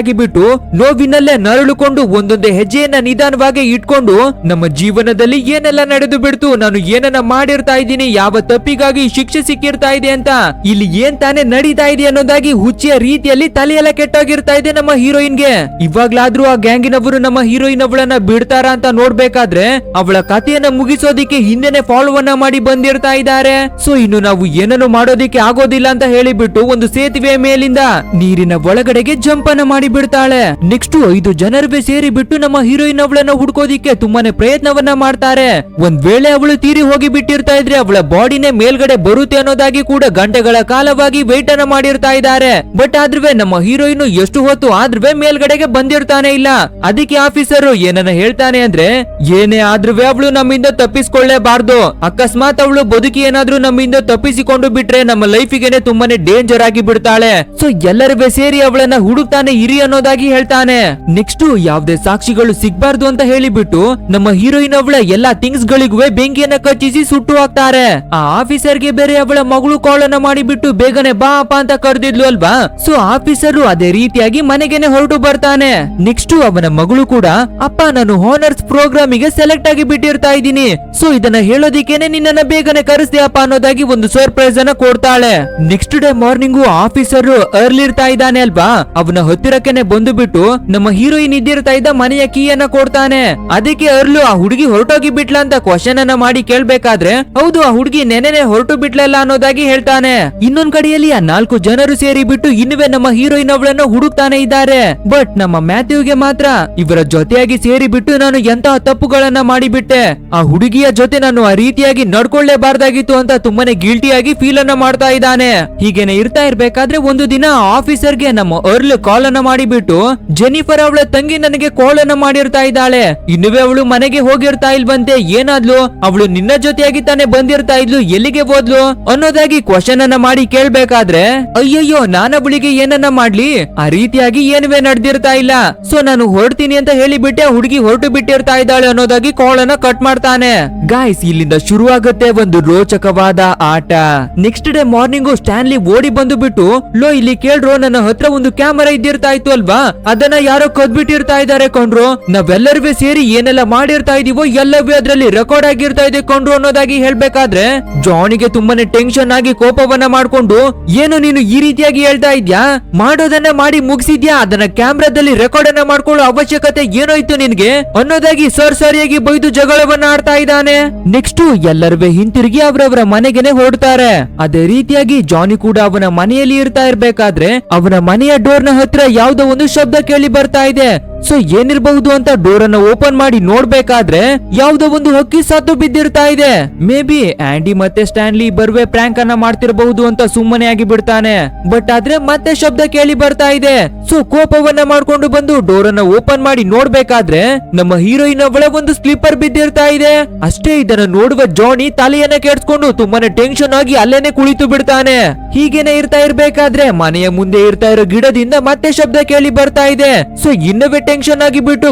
ಎಚ್ಚರೆಯಾಗಿ ಬಿಟ್ಟು ನೋವಿನಲ್ಲೇ ನರಳುಕೊಂಡು ಒಂದೊಂದೇ ಹೆಜ್ಜೆಯನ್ನ ನಿಧಾನವಾಗಿ ಇಟ್ಕೊಂಡು ನಮ್ಮ ಜೀವನದಲ್ಲಿ ಏನೆಲ್ಲ ನಡೆದು ಬಿಡ್ತು, ನಾನು ಏನನ್ನ ಮಾಡಿರ್ತಾ ಇದ್ದೀನಿ, ಯಾವ ತಪ್ಪಿಗಾಗಿ ಶಿಕ್ಷೆ ಸಿಕ್ಕಿರ್ತಾ ಇದೆ ಅಂತ, ಇಲ್ಲಿ ಏನ್ ತಾನೇ ನಡೀತಾ ಇದೆ ಅನ್ನೋದಾಗಿ ಹುಚ್ಚಿಯ ರೀತಿಯಲ್ಲಿ ತಲೆಯೆಲ್ಲ ಕೆಟ್ಟೋಗಿರ್ತಾ ಇದೆ ನಮ್ಮ ಹೀರೋಯಿನ್ಗೆ. ಇವಾಗ್ಲಾದ್ರೂ ಆ ಗ್ಯಾಂಗಿನವರು ನಮ್ಮ ಹೀರೋಯಿನ್ ಅವಳನ್ನ ಬಿಡ್ತಾರ ಅಂತ ನೋಡ್ಬೇಕಾದ್ರೆ ಅವಳ ಕಥೆಯನ್ನ ಮುಗಿಸೋದಿಕ್ಕೆ ಹಿಂದೆನೆ ಫಾಲೋ ಅನ್ನ ಮಾಡಿ ಬಂದಿರ್ತಾ ಇದ್ದಾರೆ. ಸೊ, ಇನ್ನು ನಾವು ಏನನ್ನು ಮಾಡೋದಿಕ್ಕೆ ಆಗೋದಿಲ್ಲ ಅಂತ ಹೇಳಿಬಿಟ್ಟು ಒಂದು ಸೇತುವೆ ಮೇಲಿಂದ ನೀರಿನ ಒಳಗಡೆಗೆ ಜಂಪ್ ಅನ್ನ ಮಾಡಿ ಬಿಡ್ತಾಳೆ ನೆಕ್ಸ್ಟ್ ಐದು ಜನರಿಗೆ ಸೇರಿ ಬಿಟ್ಟು ನಮ್ಮ ಹೀರೋಯಿನ್ ಅವಳನ್ನ ಹುಡ್ಕೋದಿಕ್ಕೆ ತುಂಬಾನೇ ಪ್ರಯತ್ನವನ್ನ ಮಾಡ್ತಾರೆ. ಒಂದ್ ವೇಳೆ ಅವಳು ತೀರಿ ಹೋಗಿ ಬಿಟ್ಟಿರ್ತಾ ಇದ್ರೆ ಅವಳ ಬಾಡಿನೇ ಮೇಲ್ಗಡೆ ಬರುತ್ತೆ ಅನ್ನೋದಾಗಿ ಕೂಡ ಗಂಟೆಗಳ ಕಾಲವಾಗಿ ವೇಟ್ ಅನ್ನ ಮಾಡಿರ್ತಾ ಇದ್ದಾರೆ. ಬಟ್ ಆದ್ರೂ ನಮ್ಮ ಹೀರೋಯಿನ್ ಎಷ್ಟು ಹೊತ್ತು ಆದ್ರೂ ಮೇಲ್ಗಡೆಗೆ ಬಂದಿರ್ತಾನೆ ಇಲ್ಲ. ಅದಕ್ಕೆ ಆಫೀಸರ್ ಏನನ್ನ ಹೇಳ್ತಾನೆ ಅಂದ್ರೆ, ಏನೇ ಆದ್ರೂ ಅವಳು ನಮ್ಮಿಂದ ತಪ್ಪಿಸ್ಕೊಳ್ಳೇಬಾರ್ದು. ಅಕಸ್ಮಾತ್ ಅವಳು ಬದುಕಿ ಏನಾದ್ರೂ ನಮ್ಮಿಂದ ತಪ್ಪಿಸಿಕೊಂಡು ಬಿಟ್ರೆ ನಮ್ಮ ಲೈಫಿಗೆನೆ ತುಂಬಾನೇ ಡೇಂಜರ್ ಆಗಿ ಬಿಡ್ತಾಳೆ. ಸೊ ಎಲ್ಲರೂ ಸೇರಿ ಅವಳನ್ನ ಹುಡುಕ್ತಾನೆ ಇರಿ ಅನ್ನೋದಾಗಿ ಹೇಳ್ತಾನೆ. ನೆಕ್ಸ್ಟ್ ಯಾವ್ದೇ ಸಾಕ್ಷಿಗಳು ಸಿಗ್ಬಾರ್ದು ಅಂತ ಹೇಳಿಬಿಟ್ಟು ನಮ್ಮ ಹೀರೋಯಿನ್ ಅವಳ ಎಲ್ಲಾ ಥಿಂಗ್ಸ್ ಗಳಿಗೂ ಬೆಂಕಿಯನ್ನ ಕಚ್ಚಿಸಿ ಸುಟ್ಟು ಹಾಕ್ತಾರೆ. ಆ ಆಫೀಸರ್ಗೆ ಬೇರೆ ಅವಳ ಮಗಳು ಕಾಲ್ ಅನ್ನ ಮಾಡಿಬಿಟ್ಟು ಬೇಗನೆ ಬಾ ಅಪ್ಪ ಅಂತ ಕರೆದಿದ್ಲು ಅಲ್ವಾ? ಸೊ ಆಫೀಸರ್ ಅದೇ ರೀತಿಯಾಗಿ ಮನೆಗೆನೆ ಹೊರಟು ಬರ್ತಾನೆ. ನೆಕ್ಸ್ಟ್ ಅವನ ಮಗಳು ಕೂಡ ಅಪ್ಪ ನಾನು ಹಾನರ್ಸ್ ಪ್ರೋಗ್ರಾಮಿಗೆ ಸೆಲೆಕ್ಟ್ ಆಗಿ ಬಿಟ್ಟಿರ್ತಾ ಇದ್ದೀನಿ. ಸೊ ಇದನ್ನ ಹೇಳೋದಿಕ್ಕೇನೆ ನಿನ್ನನ್ನ ಬೇಗನೆ ಕರೆಸ್ದೆ ಅಪ್ಪ ಅನ್ನೋದಾಗಿ ಒಂದು ಸರ್ಪ್ರೈಸ್ ಅನ್ನ ಕೊಡ್ತಾಳೆ. Next day morning officer early ಇರ್ತಾ ಇದ್ದಾನೆ ಅಲ್ವಾ? ಅವನ ಹತ್ತಿರಕ್ಕೆನೆ ಬಂದು ಬಿಟ್ಟು ನಮ್ಮ ಹೀರೋಯಿನ್ ಇದ್ದಿರ್ತಾ ಇದ್ದ ಮನೆಯ ಕೀಯನ್ನ ಕೊಡ್ತಾನೆ. ಅದಕ್ಕೆ ಅರ್ಲು ಆ ಹುಡುಗಿ ಹೊರಟೋಗಿ ಬಿಟ್ಲ ಅಂತ ಕ್ವಶನ್ ಅನ್ನ ಮಾಡಿ ಕೇಳ್ಬೇಕಾದ್ರೆ, ಹೌದು, ಆ ಹುಡುಗಿ ನೆನೆನೆ ಹೊರಟು ಬಿಟ್ಲಲ್ಲ ಅನ್ನೋದಾಗಿ ಹೇಳ್ತಾನೆ. ಇನ್ನೊಂದ್ ಕಡೆಯಲ್ಲಿ ಆ ನಾಲ್ಕು ಜನರು ಸೇರಿ ಬಿಟ್ಟು ಇನ್ನುವೆ ನಮ್ಮ ಹೀರೋಯಿನ್ ಅವಳನ್ನು ಹುಡುಕ್ತಾನೆ ಇದ್ದಾರೆ. ಬಟ್ ನಮ್ಮ ಮ್ಯಾಥ್ಯೂಗೆ ಮಾತ್ರ ಇವರ ಜೊತೆಯಾಗಿ ಸೇರಿ ಬಿಟ್ಟು ನಾನು ಎಂತಹ ತಪ್ಪುಗಳನ್ನ ಮಾಡಿಬಿಟ್ಟೆ. ಆ ಹುಡುಗಿಯ ಜೊತೆ ನಾನು ಆ ರೀತಿಯಾಗಿ ನಡ್ಕೊಳ್ಳೇಬಾರ್ದಾಗಿತ್ತು ಅಂತ ತುಂಬಾನೇ ಗಿಲ್ಟಿಯಾಗಿ ಫೀಲ್ ಅನ್ನ ಮಾಡ್ತಾ ಇದ್ದಾನೆ. ಹೀಗೇನೆ ಇರ್ತಾ ಇರ್ಬೇಕಾದ್ರೆ ಒಂದು ದಿನ ಆಫೀಸರ್ಗೆ ನಮ್ಮ ಅರ್ಲ್ ಕಾಲ್ ಅನ್ನ ಮಾಡಿಬಿಟ್ಟು ಜೆನಿಫರ್ ಅವಳ ತಂಗಿ ನನಗೆ ಕೋಳನ್ನ ಮಾಡಿರ್ತಾ ಇದ್ದಾಳೆ. ಇನ್ನುವೇ ಅವಳು ಮನೆಗೆ ಹೋಗಿರ್ತಾ ಇಲ್ವಂತೆ ಏನಾದ್ಲು? ಅವಳು ನಿನ್ನ ಜೊತೆಯಾಗಿ ತಾನೇ ಬಂದಿರ್ತಾ ಇದ್ಲು, ಎಲ್ಲಿಗೆ ಹೋದ್ಲು? ಅನ್ನೋದಾಗಿ ಕ್ವಶನ್ ಅನ್ನ ಮಾಡಿ ಕೇಳ್ಬೇಕಾದ್ರೆ, ಅಯ್ಯಯ್ಯೋ ನಾನೊಬ್ಳಿಗೆ ಏನನ್ನ ಮಾಡ್ಲಿ? ಆ ರೀತಿಯಾಗಿ ಏನುವೆ ನಡೆದಿರ್ತಾ ಇಲ್ಲ. ಸೊ, ನಾನು ಹೊರಡ್ತೀನಿ ಅಂತ ಹೇಳಿಬಿಟ್ಟೆ ಹುಡುಗಿ ಹೊರಟು ಬಿಟ್ಟಿರ್ತಾ ಇದ್ದಾಳೆ ಅನ್ನೋದಾಗಿ ಕೋಳನ್ನ ಕಟ್ ಮಾಡ್ತಾನೆ. ಗಾಯ್ಸ್ ಇಲ್ಲಿಂದ ಶುರುವಾಗುತ್ತೆ ಒಂದು ರೋಚಕವಾದ ಆಟ. ನೆಕ್ಸ್ಟ್ ಡೇ ಮಾರ್ನಿಂಗು ಸ್ಟ್ಯಾನ್ಲಿ ಓಡಿ ಬಂದು ಬಿಟ್ಟು, ಲೋ, ಇಲ್ಲಿ ಕೇಳ್ರೋ, ನನ್ನ ಹತ್ರ ಒಂದು ಕ್ಯಾಮರಾ ಇದ್ದಿರ್ತಾ ಇತ್ತು ಅಲ್ವಾ? ಅದನ್ನ ಯಾರೋ ಕದ್ಬಿಟ್ಟಿರ್ತಾ ಇದಾರೆ ಕೊಂಡ್ರು ನಾವೆಲ್ಲರೂ ಸೇರಿ ಏನೆಲ್ಲ ಮಾಡಿರ್ತಾ ಇದೀವೋ ಎಲ್ಲವೂ ಅದ್ರಲ್ಲಿ ರೆಕಾರ್ಡ್ ಆಗಿರ್ತಾ ಇದೆ ಕೊಂಡ್ರು ಅನ್ನೋದಾಗಿ ಹೇಳ್ಬೇಕಾದ್ರೆ, ಜಾನಿಗೆ ತುಂಬಾನೇ ಟೆನ್ಷನ್ ಆಗಿ ಕೋಪವನ್ನ ಮಾಡ್ಕೊಂಡು, ಏನು ನೀನು ಈ ರೀತಿಯಾಗಿ ಹೇಳ್ತಾ ಇದ್ಯಾ? ಮಾಡೋದನ್ನ ಮಾಡಿ ಮುಗಿಸಿದ್ಯಾ? ಅದನ್ನ ಕ್ಯಾಮ್ರಾದಲ್ಲಿ ರೆಕಾರ್ಡ್ ಅನ್ನ ಮಾಡ್ಕೊಳ್ಳೋ ಅವಶ್ಯಕತೆ ಏನೋಯ್ತು ನಿನ್ಗೆ? ಅನ್ನೋದಾಗಿ ಸರ್ ಸರಿಯಾಗಿ ಬೈದು ಜಗಳವನ್ನ ಆಡ್ತಾ ಇದ್ದಾನೆ. ನೆಕ್ಸ್ಟ್ ಎಲ್ಲರೂ ಹಿಂತಿರುಗಿ ಅವರವರ ಮನೆಗೆನೆ ಹೊರಡ್ತಾರೆ. ಅದೇ ರೀತಿಯಾಗಿ ಜಾನಿ ಕೂಡ ಅವನ ಮನೆಯಲ್ಲಿ ಇರ್ತಾ ಇರ್ಬೇಕಾದ್ರೆ, ಅವನ ಮನೆಯ ಡೋರ್ನ ಹತ್ರ ಯಾವ್ದೋ ಒಂದು ಶಬ್ದ ಕೇಳಿ ಬರ್ತಾ ಇದೆ. ಸೊ ಏನಿರಬಹುದು ಅಂತ ಡೋರ್ ಅನ್ನ ಓಪನ್ ಮಾಡಿ ನೋಡ್ಬೇಕಾದ್ರೆ ಯಾವ್ದೋ ಒಂದು ಹಕ್ಕಿ ಸತ್ತು ಬಿದ್ದಿರ್ತಾ ಇದೆ. ಮೇ ಬಿ ಆಂಡಿ ಮತ್ತೆ ಸ್ಟ್ಯಾನ್ಲಿ ಬರ್ವೆ ಪ್ರ್ಯಾಂಕ್ ಅನ್ನ ಮಾಡ್ತಿರಬಹುದು ಅಂತ ಸುಮ್ಮನೆ ಆಗಿ ಬಿಡ್ತಾನೆ ಬಟ್ ಆದ್ರೆ ಮತ್ತೆ ಶಬ್ದ ಕೇಳಿ ಬರ್ತಾ ಇದೆ. ಸೊ ಕೋಪವನ್ನ ಮಾಡ್ಕೊಂಡು ಬಂದು ಡೋರ್ ಅನ್ನ ಓಪನ್ ಮಾಡಿ ನೋಡ್ಬೇಕಾದ್ರೆ ನಮ್ಮ ಹೀರೋಯಿನ್ ಅವಳ ಒಂದು ಸ್ಲೀಪರ್ ಬಿದ್ದಿರ್ತಾ ಇದೆ. ಅಷ್ಟೇ ಇದನ್ನ ನೋಡುವ ಜಾನಿ ತಲೆಯನ್ನ ಕೆಡ್ಸ್ಕೊಂಡು ತುಂಬಾನೇ ಟೆನ್ಷನ್ ಆಗಿ ಅಲ್ಲೇನೆ ಕುಳಿತು ಬಿಡ್ತಾನೆ. ಹೀಗೇನೆ ಇರ್ತಾ ಇರ್ಬೇಕಾದ್ರೆ ಮನೆಯ ಮುಂದೆ ಇರ್ತಾ ಇರೋ ಗಿಡದಿಂದ ಮತ್ತೆ ಶಬ್ದ ಕೇಳಿ ಬರ್ತಾ ಇದೆ. ಸೊ ಇನ್ನೊಬ್ಬ ಟೆನ್ಷನ್ ಆಗಿ ಬಿಟ್ಟು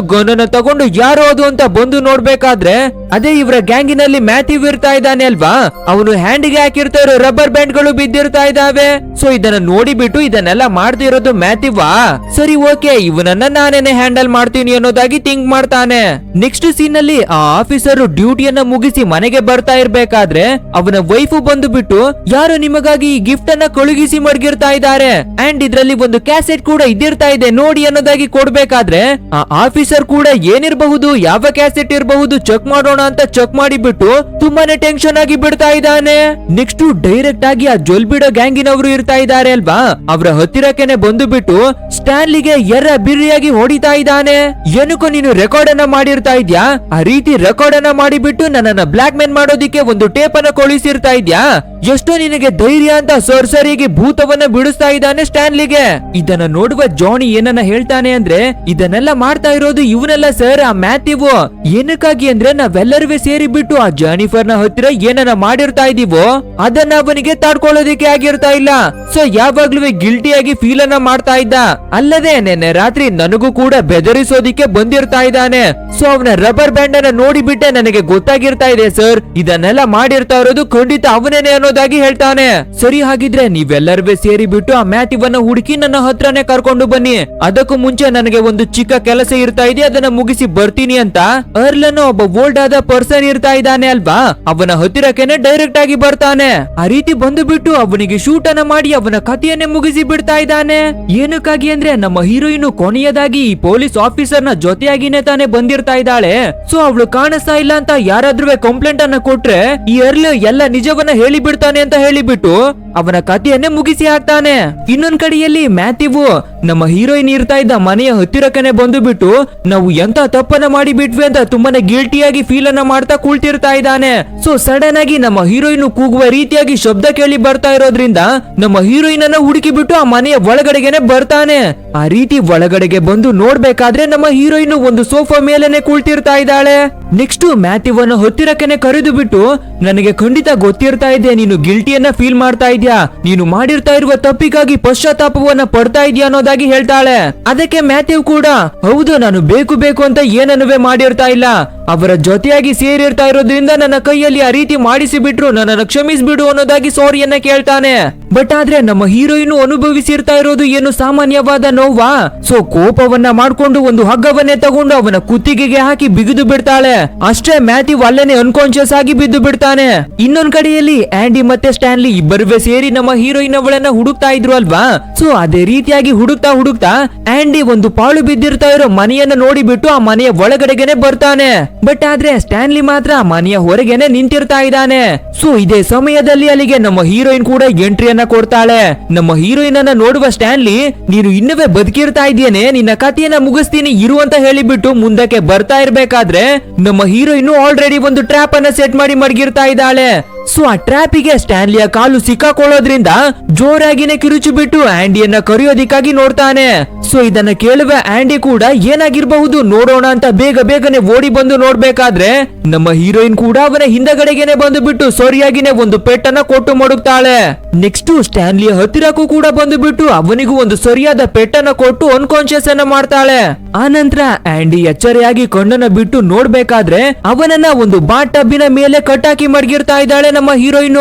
ತಗೊಂಡು ಯಾರು ಅದು ಅಂತ ಬಂದು ನೋಡ್ಬೇಕಾದ್ರೆ ಅದೇ ಇವರ ಗ್ಯಾಂಗಿನಲ್ಲಿ ಮ್ಯಾಥ್ಯೂ ಇರ್ತಾ ಇದ್ದಾನೆ ಅಲ್ವಾ? ಅವನು ಹ್ಯಾಂಡಿಗೆ ಹಾಕಿರ್ತಾ ಇರೋ ರಬ್ಬರ್ ಬ್ಯಾಂಡ್ಗಳು ಬಿದ್ದಿರ್ತಾ ಇದಾವೆ ಸೊ ಇದನ್ನ ನೋಡಿಬಿಟ್ಟು ಇದನ್ನೆಲ್ಲ ಮಾಡ್ತಿರೋದು ಮ್ಯಾಥ್ಯೂವಾ? ಸರಿ ಓಕೆ ಇವನನ್ನ ನಾನೇನೆ ಹ್ಯಾಂಡಲ್ ಮಾಡ್ತೀನಿ ಅನ್ನೋದಾಗಿ ಥಿಂಕ್ ಮಾಡ್ತಾನೆ. ನೆಕ್ಸ್ಟ್ ಸೀನ್ ಅಲ್ಲಿ ಆ ಆಫೀಸರ್ ಡ್ಯೂಟಿಯನ್ನ ಮುಗಿಸಿ ಮನೆಗೆ ಬರ್ತಾ ಇರ್ಬೇಕಾದ್ರೆ ಅವನ ವೈಫ್ ಬಂದು ಬಿಟ್ಟು, ಯಾರು ನಿಮಗಾಗಿ ಈ ಗಿಫ್ಟ್ ಅನ್ನ ಕಳುಗಿಸಿ ಮಡಗಿರ್ತಾ ಇದ್ದಾರೆ? ಅಂಡ್ ಇದ್ರಲ್ಲಿ ಒಂದು ಕ್ಯಾಸೆಟ್ ಕೂಡ ಇದ್ದಿರ್ತಾ ಇದೆ, ನೋಡಿ ಅನ್ನೋದಾಗಿ ಕೊಡ್ಬೇಕಾದ್ರೆ, ಆ ಆಫೀಸರ್ ಕೂಡ ಏನಿರಬಹುದು, ಯಾವ ಕ್ಯಾಸೆಟ್ ಇರಬಹುದು, ಚೆಕ್ ಮಾಡೋಣ ಅಂತ ಚೆಕ್ ಮಾಡಿಬಿಟ್ಟು ತುಂಬಾನೇ ಟೆನ್ಷನ್ ಆಗಿ ಬಿಡ್ತಾ ಇದ್ದಾನೆ. ನೆಕ್ಸ್ಟ್ ಡೈರೆಕ್ಟ್ ಆಗಿ ಆ ಜೊಲ್ಬಿಡೋ ಗ್ಯಾಂಗಿನವರು ಇರ್ತಾ ಇದ್ದಾರೆ ಅಲ್ವಾ? ಅವರ ಹತ್ತಿರಕ್ಕೆನೆ ಬಂದು ಬಿಟ್ಟು ಸ್ಟ್ಯಾನ್ಲಿಗೆ ಎರ್ರ ಬಿರಿಯಾಗಿ ಹೊಡಿತಾ ಇದ್ದಾನೆ. ಏನಕ್ಕೂ ನೀನು ರೆಕಾರ್ಡ್ ಅನ್ನ ಮಾಡಿರ್ತಾ ಇದ್ಯಾ? ಆ ರೀತಿ ರೆಕಾರ್ಡ್ ಅನ್ನ ಮಾಡಿಬಿಟ್ಟು ನನ್ನನ್ನ ಬ್ಲಾಕ್ ಮೇಲ್ ಮಾಡೋದಿಕ್ಕೆ ಒಂದು ಟೇಪ್ ಅನ್ನ ಕೊಳಿಸಿರ್ತಾ ಇದ್ಯಾ? ಎಷ್ಟೋ ನಿನಗೆ ಧೈರ್ಯ ಅಂತ ಸರ್ಸರಿಗೆ ಭೂತವನ್ನ ಬಿಡಿಸ್ತಾ ಇದ್ದಾನೆ ಸ್ಟ್ಯಾನ್ಲಿಗೆ. ಇದನ್ನ ನೋಡುವ ಜಾನಿ ಏನನ್ನ ಹೇಳ್ತಾನೆ ಅಂದ್ರೆ, ಇದನ್ನೆಲ್ಲ ಮಾಡ್ತಾ ಇರೋದು ಇವನೆಲ್ಲ ಸರ್, ಆ ಮ್ಯಾಥಿವು ಏನಕ್ಕಾಗಿ ಅಂದ್ರೆ ನಾವೆಲ್ಲರೂ ಸೇರಿ ಬಿಟ್ಟು ಆ ಜಾನಿಫರ್ನ ಹತ್ತಿರ ಏನನ್ನ ಮಾಡಿರ್ತಾ ಇದೀವೋ, ಅದನ್ನ ಅವನಿಗೆ ತಡ್ಕೊಳ್ಳೋದಿಕ್ಕೆ ಆಗಿರ್ತಾ ಇಲ್ಲ. ಸೊ ಯಾವಾಗ್ಲೂ ಆಗಿ ಫೀಲ್ ಅನ್ನ ಮಾಡ್ತಾ ಇದ್ದ. ಅಲ್ಲದೆ ನೆನ್ನೆ ರಾತ್ರಿ ನನಗೂ ಕೂಡ ಬೆದರಿಸೋದಿಕ್ಕೆ ಬಂದಿರ್ತಾ ಇದ್ದಾನೆ. ಸೊ ಅವನ ರಬ್ಬರ್ ಬ್ಯಾಂಡ್ ಅನ್ನ ನೋಡಿಬಿಟ್ಟೆ ನನಗೆ ಗೊತ್ತಾಗಿರ್ತಾ ಇದೆ ಸರ್, ಇದನ್ನೆಲ್ಲ ಮಾಡಿರ್ತಾ ಇರೋದು ಖಂಡಿತ ಅವನೇನೆ ಅನ್ನೋದಾಗಿ ಹೇಳ್ತಾನೆ. ಸರಿ ಹಾಗಿದ್ರೆ ನೀವೆಲ್ಲರೂ ಸೇರಿ ಬಿಟ್ಟು ಆ ಮ್ಯಾಥಿವನ್ನ ಹುಡುಕಿ ನನ್ನ ಹತ್ರನೇ ಕರ್ಕೊಂಡು ಬನ್ನಿ. ಅದಕ್ಕೂ ಮುಂಚೆ ನನಗೆ ಒಂದು ಚಿಕ್ಕ ಕೆಲಸ ಇರ್ತಾ ಇದೆ, ಅದನ್ನ ಮುಗಿಸಿ ಬರ್ತೀನಿ ಅಂತ. ಅರ್ಲನ್ನು ಒಬ್ಬ ಓಲ್ಡ್ ಆದ ಪರ್ಸನ್ ಇರ್ತಾ ಇದ್ದಾನೆ ಅಲ್ವಾ? ಅವನ ಹತ್ತಿರಕ್ಕೆನೆ ಡೈರೆಕ್ಟ್ ಆಗಿ ಬರ್ತಾನೆ. ಆ ರೀತಿ ಬಂದು ಬಿಟ್ಟು ಅವನಿಗೆ ಶೂಟ್ ಅನ್ನ ಮಾಡಿ ಅವನ ಕಥೆಯನ್ನೇ ಮುಗಿಸಿ ಬಿಡ್ತಾ ಇದ್ದಾನೆ. ಏನಕ್ಕಾಗಿ ಅಂದ್ರೆ ನಮ್ಮ ಹೀರೋಯಿನ್ ಕೊನೆಯದಾಗಿ ಈ ಪೊಲೀಸ್ ಆಫೀಸರ್ನ ಜೊತೆಯಾಗಿನೇ ತಾನೇ ಬಂದಿರ್ತಾ ಇದ್ದಾಳೆ. ಸೊ ಅವಳು ಕಾಣಿಸ್ತಾ ಇಲ್ಲ ಅಂತ ಯಾರಾದ್ರೂ ಕಂಪ್ಲೇಂಟ್ ಅನ್ನ ಕೊಟ್ರೆ ಈ ಅರ್ಲ್ ಎಲ್ಲ ನಿಜವನ್ನ ಹೇಳಿ ಬಿಡ್ತಾನೆ ಅಂತ ಹೇಳಿಬಿಟ್ಟು ಅವನ ಕಥೆಯನ್ನೇ ಮುಗಿಸಿ ಹಾಕ್ತಾನೆ. ಇನ್ನೊಂದ್ ಕಡೆಯಲ್ಲಿ ಮ್ಯಾಥಿವು ಹೀರೋಯಿನ್ ಇರ್ತಾ ಇದ್ದ ಮನೆಯ ಹತ್ತಿರಕ್ಕನೆ ಬಂದು ಬಿಟ್ಟು ನಾವು ಎಂತ ತಪ್ಪನ್ನ ಮಾಡಿ ಬಿಟ್ವಿ ಅಂತ ತುಂಬಾನೇ ಗಿಲ್ಟಿಯಾಗಿ ಫೀಲ್ ಅನ್ನ ಮಾಡ್ತಾ ಕುಳ್ತಿರ್ತಾ ಇದ್ದಾನೆ. ಸೊ ಸಡನ್ ಆಗಿ ನಮ್ಮ ಹೀರೋಯಿನ್ ಕೂಗುವ ರೀತಿಯಾಗಿ ಶಬ್ದ ಕೇಳಿ ಬರ್ತಾ ಇರೋದ್ರಿಂದ ನಮ್ಮ ಹೀರೋಯಿನ್ ಅನ್ನ ಹುಡುಕಿ ಬಿಟ್ಟು ಆ ಮನೆಯ ಒಳಗಡೆಗೆನೆ ಬರ್ತಾನೆ. ಆ ರೀತಿ ಒಳಗಡೆಗೆ ಬಂದು ನೋಡ್ಬೇಕಾದ್ರೆ ನಮ್ಮ ಹೀರೋಯಿನ್ ಒಂದು ಸೋಫಾ ಮೇಲೆನೆ ಕುಳ್ತಿರ್ತಾ ಇದ್ದಾಳೆ. ನೆಕ್ಸ್ಟ್ ಮ್ಯಾಥಿವನ್ನ ಹತ್ತಿರಕ್ಕೆ ಕರೆದು ಬಿಟ್ಟು ನನಗೆ ಖಂಡಿತ ಗೊತ್ತಿರ್ತಾ ಇದೆ, ನೀನು ಗಿಲ್ಟಿಯನ್ನ ಫೀಲ್ ಮಾಡ್ತಾ ಇದ್ಯಾ? ನೀನು ಮಾಡಿರ್ತಾ ಇರುವ ತಪ್ಪಿಗಾಗಿ ಪಶ್ಚಾತ್ತಾಪವನ್ನ ಪಡ್ತಾ ಇದ್ಯಾ? ಅನ್ನೋದಾಗಿ ಹೇಳ್ತಾಳೆ. ಅದಕ್ಕೆ ಮ್ಯಾಥ್ಯೂ ಕೂಡ, ಹೌದು, ನಾನು ಬೇಕು ಬೇಕು ಅಂತ ಏನನ್ನುವೆ ಮಾಡಿರ್ತಾ ಇಲ್ಲ. ಅವರ ಜೊತೆಯಾಗಿ ಸೇರಿರ್ತಾ ಇರೋದ್ರಿಂದ ನನ್ನ ಕೈಯಲ್ಲಿ ಆ ರೀತಿ ಮಾಡಿಸಿ ಬಿಟ್ರು ನನ್ನನ್ನು ಕ್ಷಮಿಸ್ಬಿಡು ಅನ್ನೋದಾಗಿ ಸಾರಿಯನ್ನ ಕೇಳ್ತಾನೆ. ಬಟ್ ಆದ್ರೆ ನಮ್ಮ ಹೀರೋಯಿನ್ ಅನುಭವಿಸಿರ್ತಾ ಇರೋದು ಏನು ಸಾಮಾನ್ಯವಾದ ನೋವಾ? ಸೊ ಕೋಪವನ್ನ ಮಾಡ್ಕೊಂಡು ಒಂದು ಹಗ್ಗವನ್ನೇ ತಗೊಂಡು ಅವನ ಕುತ್ತಿಗೆಗೆ ಹಾಕಿ ಬಿಗಿದು ಬಿಡ್ತಾಳೆ. ಅಷ್ಟೇ ಮ್ಯಾಥ್ಯೂ ಅಲ್ಲೇನೆ ಅನ್ಕಾನ್ಶಿಯಸ್ ಆಗಿ ಬಿದ್ದು ಬಿಡ್ತಾನೆ. ಇನ್ನೊಂದ್ ಕಡೆಯಲ್ಲಿ ಆಂಡಿ ಮತ್ತೆ ಸ್ಟ್ಯಾನ್ಲಿ ಇಬ್ಬರುವೆ ಸೇರಿ ನಮ್ಮ ಹೀರೋಯಿನ್ ಅವಳನ್ನ ಹುಡುಕ್ತಾ ಇದ್ರು ಅಲ್ವಾ? ಸೊ ಅದೇ ರೀತಿಯಾಗಿ ಹುಡುಕ್ತಾ ಹುಡುಕ್ತಾ ಆಂಡಿ ಒಂದು ಪಾಳು ಬಿದ್ದಿರ್ತಾ ಇರೋ ಮನೆಯನ್ನ ನೋಡಿಬಿಟ್ಟು ಆ ಮನೆಯ ಒಳಗಡೆಗೆನೆ ಬರ್ತಾನೆ. ಬಟ್ ಆದ್ರೆ ಸ್ಟ್ಯಾನ್ಲಿ ಮಾತ್ರ ಆ ಮನೆಯ ಹೊರಗೆನೆ ನಿಂತಿರ್ತಾ ಇದ್ದಾನೆ. ಸೊ ಇದೇ ಸಮಯದಲ್ಲಿ ಅಲ್ಲಿಗೆ ನಮ್ಮ ಹೀರೋಯಿನ್ ಕೂಡ ಎಂಟ್ರಿಯನ್ನ ಕೊಡ್ತಾಳೆ. ನಮ್ಮ ಹೀರೋಯಿನ್ ಅನ್ನ ನೋಡುವ ಸ್ಟ್ಯಾನ್ಲಿ, ನೀನು ಇನ್ನವೇ ಬದುಕಿರ್ತಾ ಇದೆಯೇನೆ ನಿನ್ನ ಕಥೆಯನ್ನ ಮುಗಿಸ್ತೀನಿ, ಇರು ಅಂತ ಹೇಳಿಬಿಟ್ಟು ಮುಂದಕ್ಕೆ ಬರ್ತಾ ಇರ್ಬೇಕಾದ್ರೆ, ನಮ್ಮ ಹೀರೋಯಿನ್ ಆಲ್ರೆಡಿ ಒಂದು ಟ್ರ್ಯಾಪ್ ಅನ್ನ ಸೆಟ್ ಮಾಡಿ ಮಡಗಿರ್ತಾ ಇದ್ದಾಳೆ. ಸೊ ಆ ಟ್ರ್ಯಾಪಿಗೆ ಸ್ಟ್ಯಾನ್ಲಿಯ ಕಾಲು ಸಿಕ್ಕಾಕೊಳ್ಳೋದ್ರಿಂದ ಜೋರಾಗಿನೇ ಕಿರುಚು ಬಿಟ್ಟು ಆಂಡಿಯನ್ನ ಕರೆಯೋದಿಕ್ಕಾಗಿ ನೋಡ್ತಾನೆ. ಸೊ ಇದನ್ನ ಕೇಳುವ ಆಂಡಿ ಕೂಡ ಏನಾಗಿರ್ಬಹುದು ನೋಡೋಣ ಅಂತ ಬೇಗ ಬೇಗನೆ ಓಡಿ ಬಂದು ನೋಡ್ಬೇಕಾದ್ರೆ ನಮ್ಮ ಹೀರೋಯಿನ್ ಕೂಡ ಅವನ ಹಿಂದಗಡೆಗೆನೆ ಬಂದು ಬಿಟ್ಟು ಸರಿಯಾಗಿನೇ ಒಂದು ಪೆಟ್ಟನ್ನ ಕೊಟ್ಟು ಮಡುಕ್ತಾಳೆ ನೆಕ್ಸ್ಟ್ ಸ್ಟ್ಯಾನ್ಲಿಯ ಹತ್ತಿರಕ್ಕೂ ಕೂಡ ಬಂದು ಬಿಟ್ಟು ಅವನಿಗೂ ಒಂದು ಸರಿಯಾದ ಪೆಟ್ಟನ್ನ ಕೊಟ್ಟು ಅನ್ಕಾನ್ಶಿಯಸ್ ಅನ್ನ ಮಾಡ್ತಾಳೆ. ಆನಂತರ ಆಂಡಿ ಎಚ್ಚರಿಯಾಗಿ ಕಣ್ಣನ್ನ ಬಿಟ್ಟು ನೋಡ್ಬೇಕಾದ್ರೆ ಅವನನ್ನ ಒಂದು ಬಾಟ್ ಟಬ್ಬಿನ ಮೇಲೆ ಕಟ್ಟಾಕಿ ಮಡಗಿರ್ತಾ ಇದ್ದಾಳೆ ನಮ್ಮ ಹೀರೋಯಿನ್.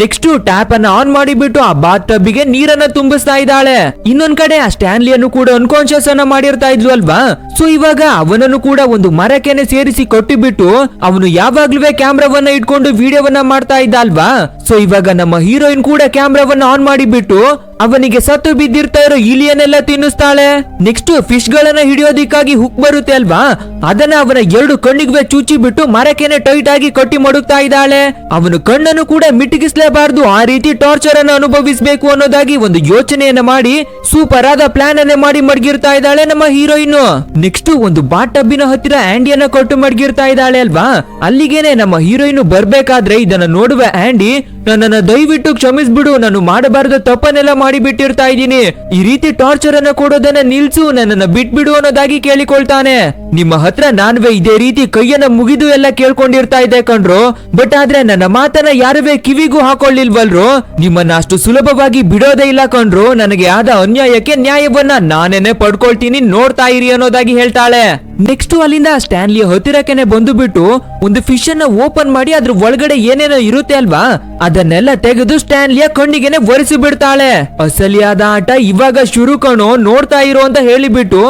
ನೆಕ್ಸ್ಟ್ ಟ್ಯಾಪ್ ಅನ್ನ ಆನ್ ಮಾಡಿಬಿಟ್ಟು ಆ ಬಾತ್ ಟಬ್ಗೆ ನೀರನ್ನ ತುಂಬಿಸ್ತಾ ಇದ್ದಾಳೆ. ಇನ್ನೊಂದ್ ಕಡೆ ಆ ಸ್ಟ್ಯಾನ್ಲಿಯನ್ನು ಕೂಡ ಅನ್ಕಾನ್ಶಿಯಸ್ ಅನ್ನ ಮಾಡಿರ್ತಾ ಇದ್ಲು ಅಲ್ವಾ? ಸೊ ಇವಾಗ ಅವನನ್ನು ಕೂಡ ಒಂದು ಮರಕ್ಕೆನೆ ಸೇರಿಸಿ ಕೊಟ್ಟಿಬಿಟ್ಟು ಅವನು ಯಾವಾಗ್ಲೂ ಕ್ಯಾಮ್ರಾವನ್ನ ಇಟ್ಕೊಂಡು ವಿಡಿಯೋವನ್ನ ಮಾಡ್ತಾ ಇದ್ದ ಅಲ್ವಾ? ಸೊ ಇವಾಗ ನಮ್ಮ ಹೀರೋಯಿನ್ ಕೂಡ ಕ್ಯಾಮ್ರಾವನ್ನ ಆನ್ ಮಾಡಿಬಿಟ್ಟು ಅವನಿಗೆ ಸತ್ತು ಬಿದ್ದಿರ್ತಾ ಇರೋ ಇಲಿಯನ್ನೆಲ್ಲ ತಿನ್ನಿಸ್ತಾಳೆ. ನೆಕ್ಸ್ಟ್ ಫಿಶ್ ಗಳನ್ನ ಹಿಡಿಯೋದಿಕ್ಕಾಗಿ ಹುಕ್ ಬರುತ್ತೆ ಅಲ್ವಾ? ಅದನ್ನ ಅವನ ಎರಡು ಕಣ್ಣಿಗೆ ಚುಚ್ಚಿ ಬಿಟ್ಟು ಮರಕ್ಕೆನೆ ಟೈಟ್ ಆಗಿ ಕಟ್ಟಿ ಮಡುಕ್ತಾ ಇದ್ದಾಳೆ. ಅವನು ಕಣ್ಣನ್ನು ಕೂಡ ಮಿಟುಕಿಸ್ಲೇಬಾರ್ದು. ಆ ರೀತಿ ಟಾರ್ಚರ್ ಅನ್ನು ಅನುಭವಿಸಬೇಕು ಅನ್ನೋದಾಗಿ ಒಂದು ಯೋಚನೆಯನ್ನ ಮಾಡಿ ಸೂಪರ್ ಆದ ಪ್ಲಾನ್ ಅನ್ನೇ ಮಾಡಿ ಮಡಗಿರ್ತಾ ಇದ್ದಾಳೆ ನಮ್ಮ ಹೀರೋಯಿನ್ ನೆಕ್ಸ್ಟ್ ಒಂದು ಬಾಟ್ ಹತ್ತಿರ ಆಂಡಿಯನ್ನ ಕೊಟ್ಟು ಮಡಗಿರ್ತಾ ಇದ್ದಾಳೆ ಅಲ್ವಾ? ಅಲ್ಲಿಗೇನೆ ನಮ್ಮ ಹೀರೋಯಿನ್ ಬರ್ಬೇಕಾದ್ರೆ ಇದನ್ನ ನೋಡುವ ಆಂಡಿ ನನ್ನನ್ನ ದಯವಿಟ್ಟು ಕ್ಷಮಿಸ್ಬಿಡು. ನಾನು ಮಾಡಬಾರದ ತಪ್ಪನ್ನೆಲ್ಲ ಮಾಡಿ ಬಿಟ್ಟಿರ್ತಾ ಇದ್ದೀನಿ. ಈ ರೀತಿ ಟಾರ್ಚರ್ ಅನ್ನ ಕೊಡೋದನ್ನ ನಿಲ್ಸು. ನನ್ನನ್ನ ಬಿಟ್ಬಿಡು ಅನ್ನೋದಾಗಿ ಕೇಳಿಕೊಳ್ತಾನೆ. ನಿಮ್ಮ ಹತ್ರ ನಾನ್ವೇ ಇದೇ ರೀತಿ ಕೈಯನ್ನ ಮುಗಿದು ಎಲ್ಲ ಕೇಳ್ಕೊಂಡಿರ್ತಾ ಇದೆ ಕಣ್ರು. ಬಟ್ ಆದ್ರೆ ನನ್ನ ಮಾತನ್ನ ಯಾರವೇ ಕಿವಿಗೂ ಹಾಕೊಳ್ಳಿಲ್ವಲ್ರು. ನಿಮ್ಮನ್ನ ಅಷ್ಟು ಸುಲಭವಾಗಿ ಬಿಡೋದೇ ಇಲ್ಲ ಕಣ್ರು. ನನಗೆ ಆದ ಅನ್ಯಾಯಕ್ಕೆ ನ್ಯಾಯವನ್ನ ನಾನೇನೆ ಪಡ್ಕೊಳ್ತೀನಿ ನೋಡ್ತಾ ಇರಿ ಅನ್ನೋದಾಗಿ ಹೇಳ್ತಾಳೆ. ನೆಕ್ಸ್ಟ್ ಅಲ್ಲಿಂದ ಸ್ಟ್ಯಾನ್ಲಿ ಹತ್ತಿರಕ್ಕೆ ಬಂದು ಬಿಟ್ಟು ಒಂದು ಫಿಶ್ ಅನ್ನ ಓಪನ್ ಮಾಡಿ ಅದ್ರ ಒಳಗಡೆ ಏನೇನೋ ಇರುತ್ತೆ ಅಲ್ವಾ? ಅದನ್ನೆಲ್ಲ ತೆಗೆದು ಸ್ಟ್ಯಾನ್ಲಿಯ ಕಣ್ಣಿಗೆನೆ ಒರೆಸಿ ಬಿಡ್ತಾಳೆ. ಅಸಲಿಯಾದ ಆಟ ಇವಾಗ ಶುರು ಕಣೋ, ನೋಡ್ತಾ ಇರೋ ಅಂತ ಹೇಳಿಬಿಟ್ಟು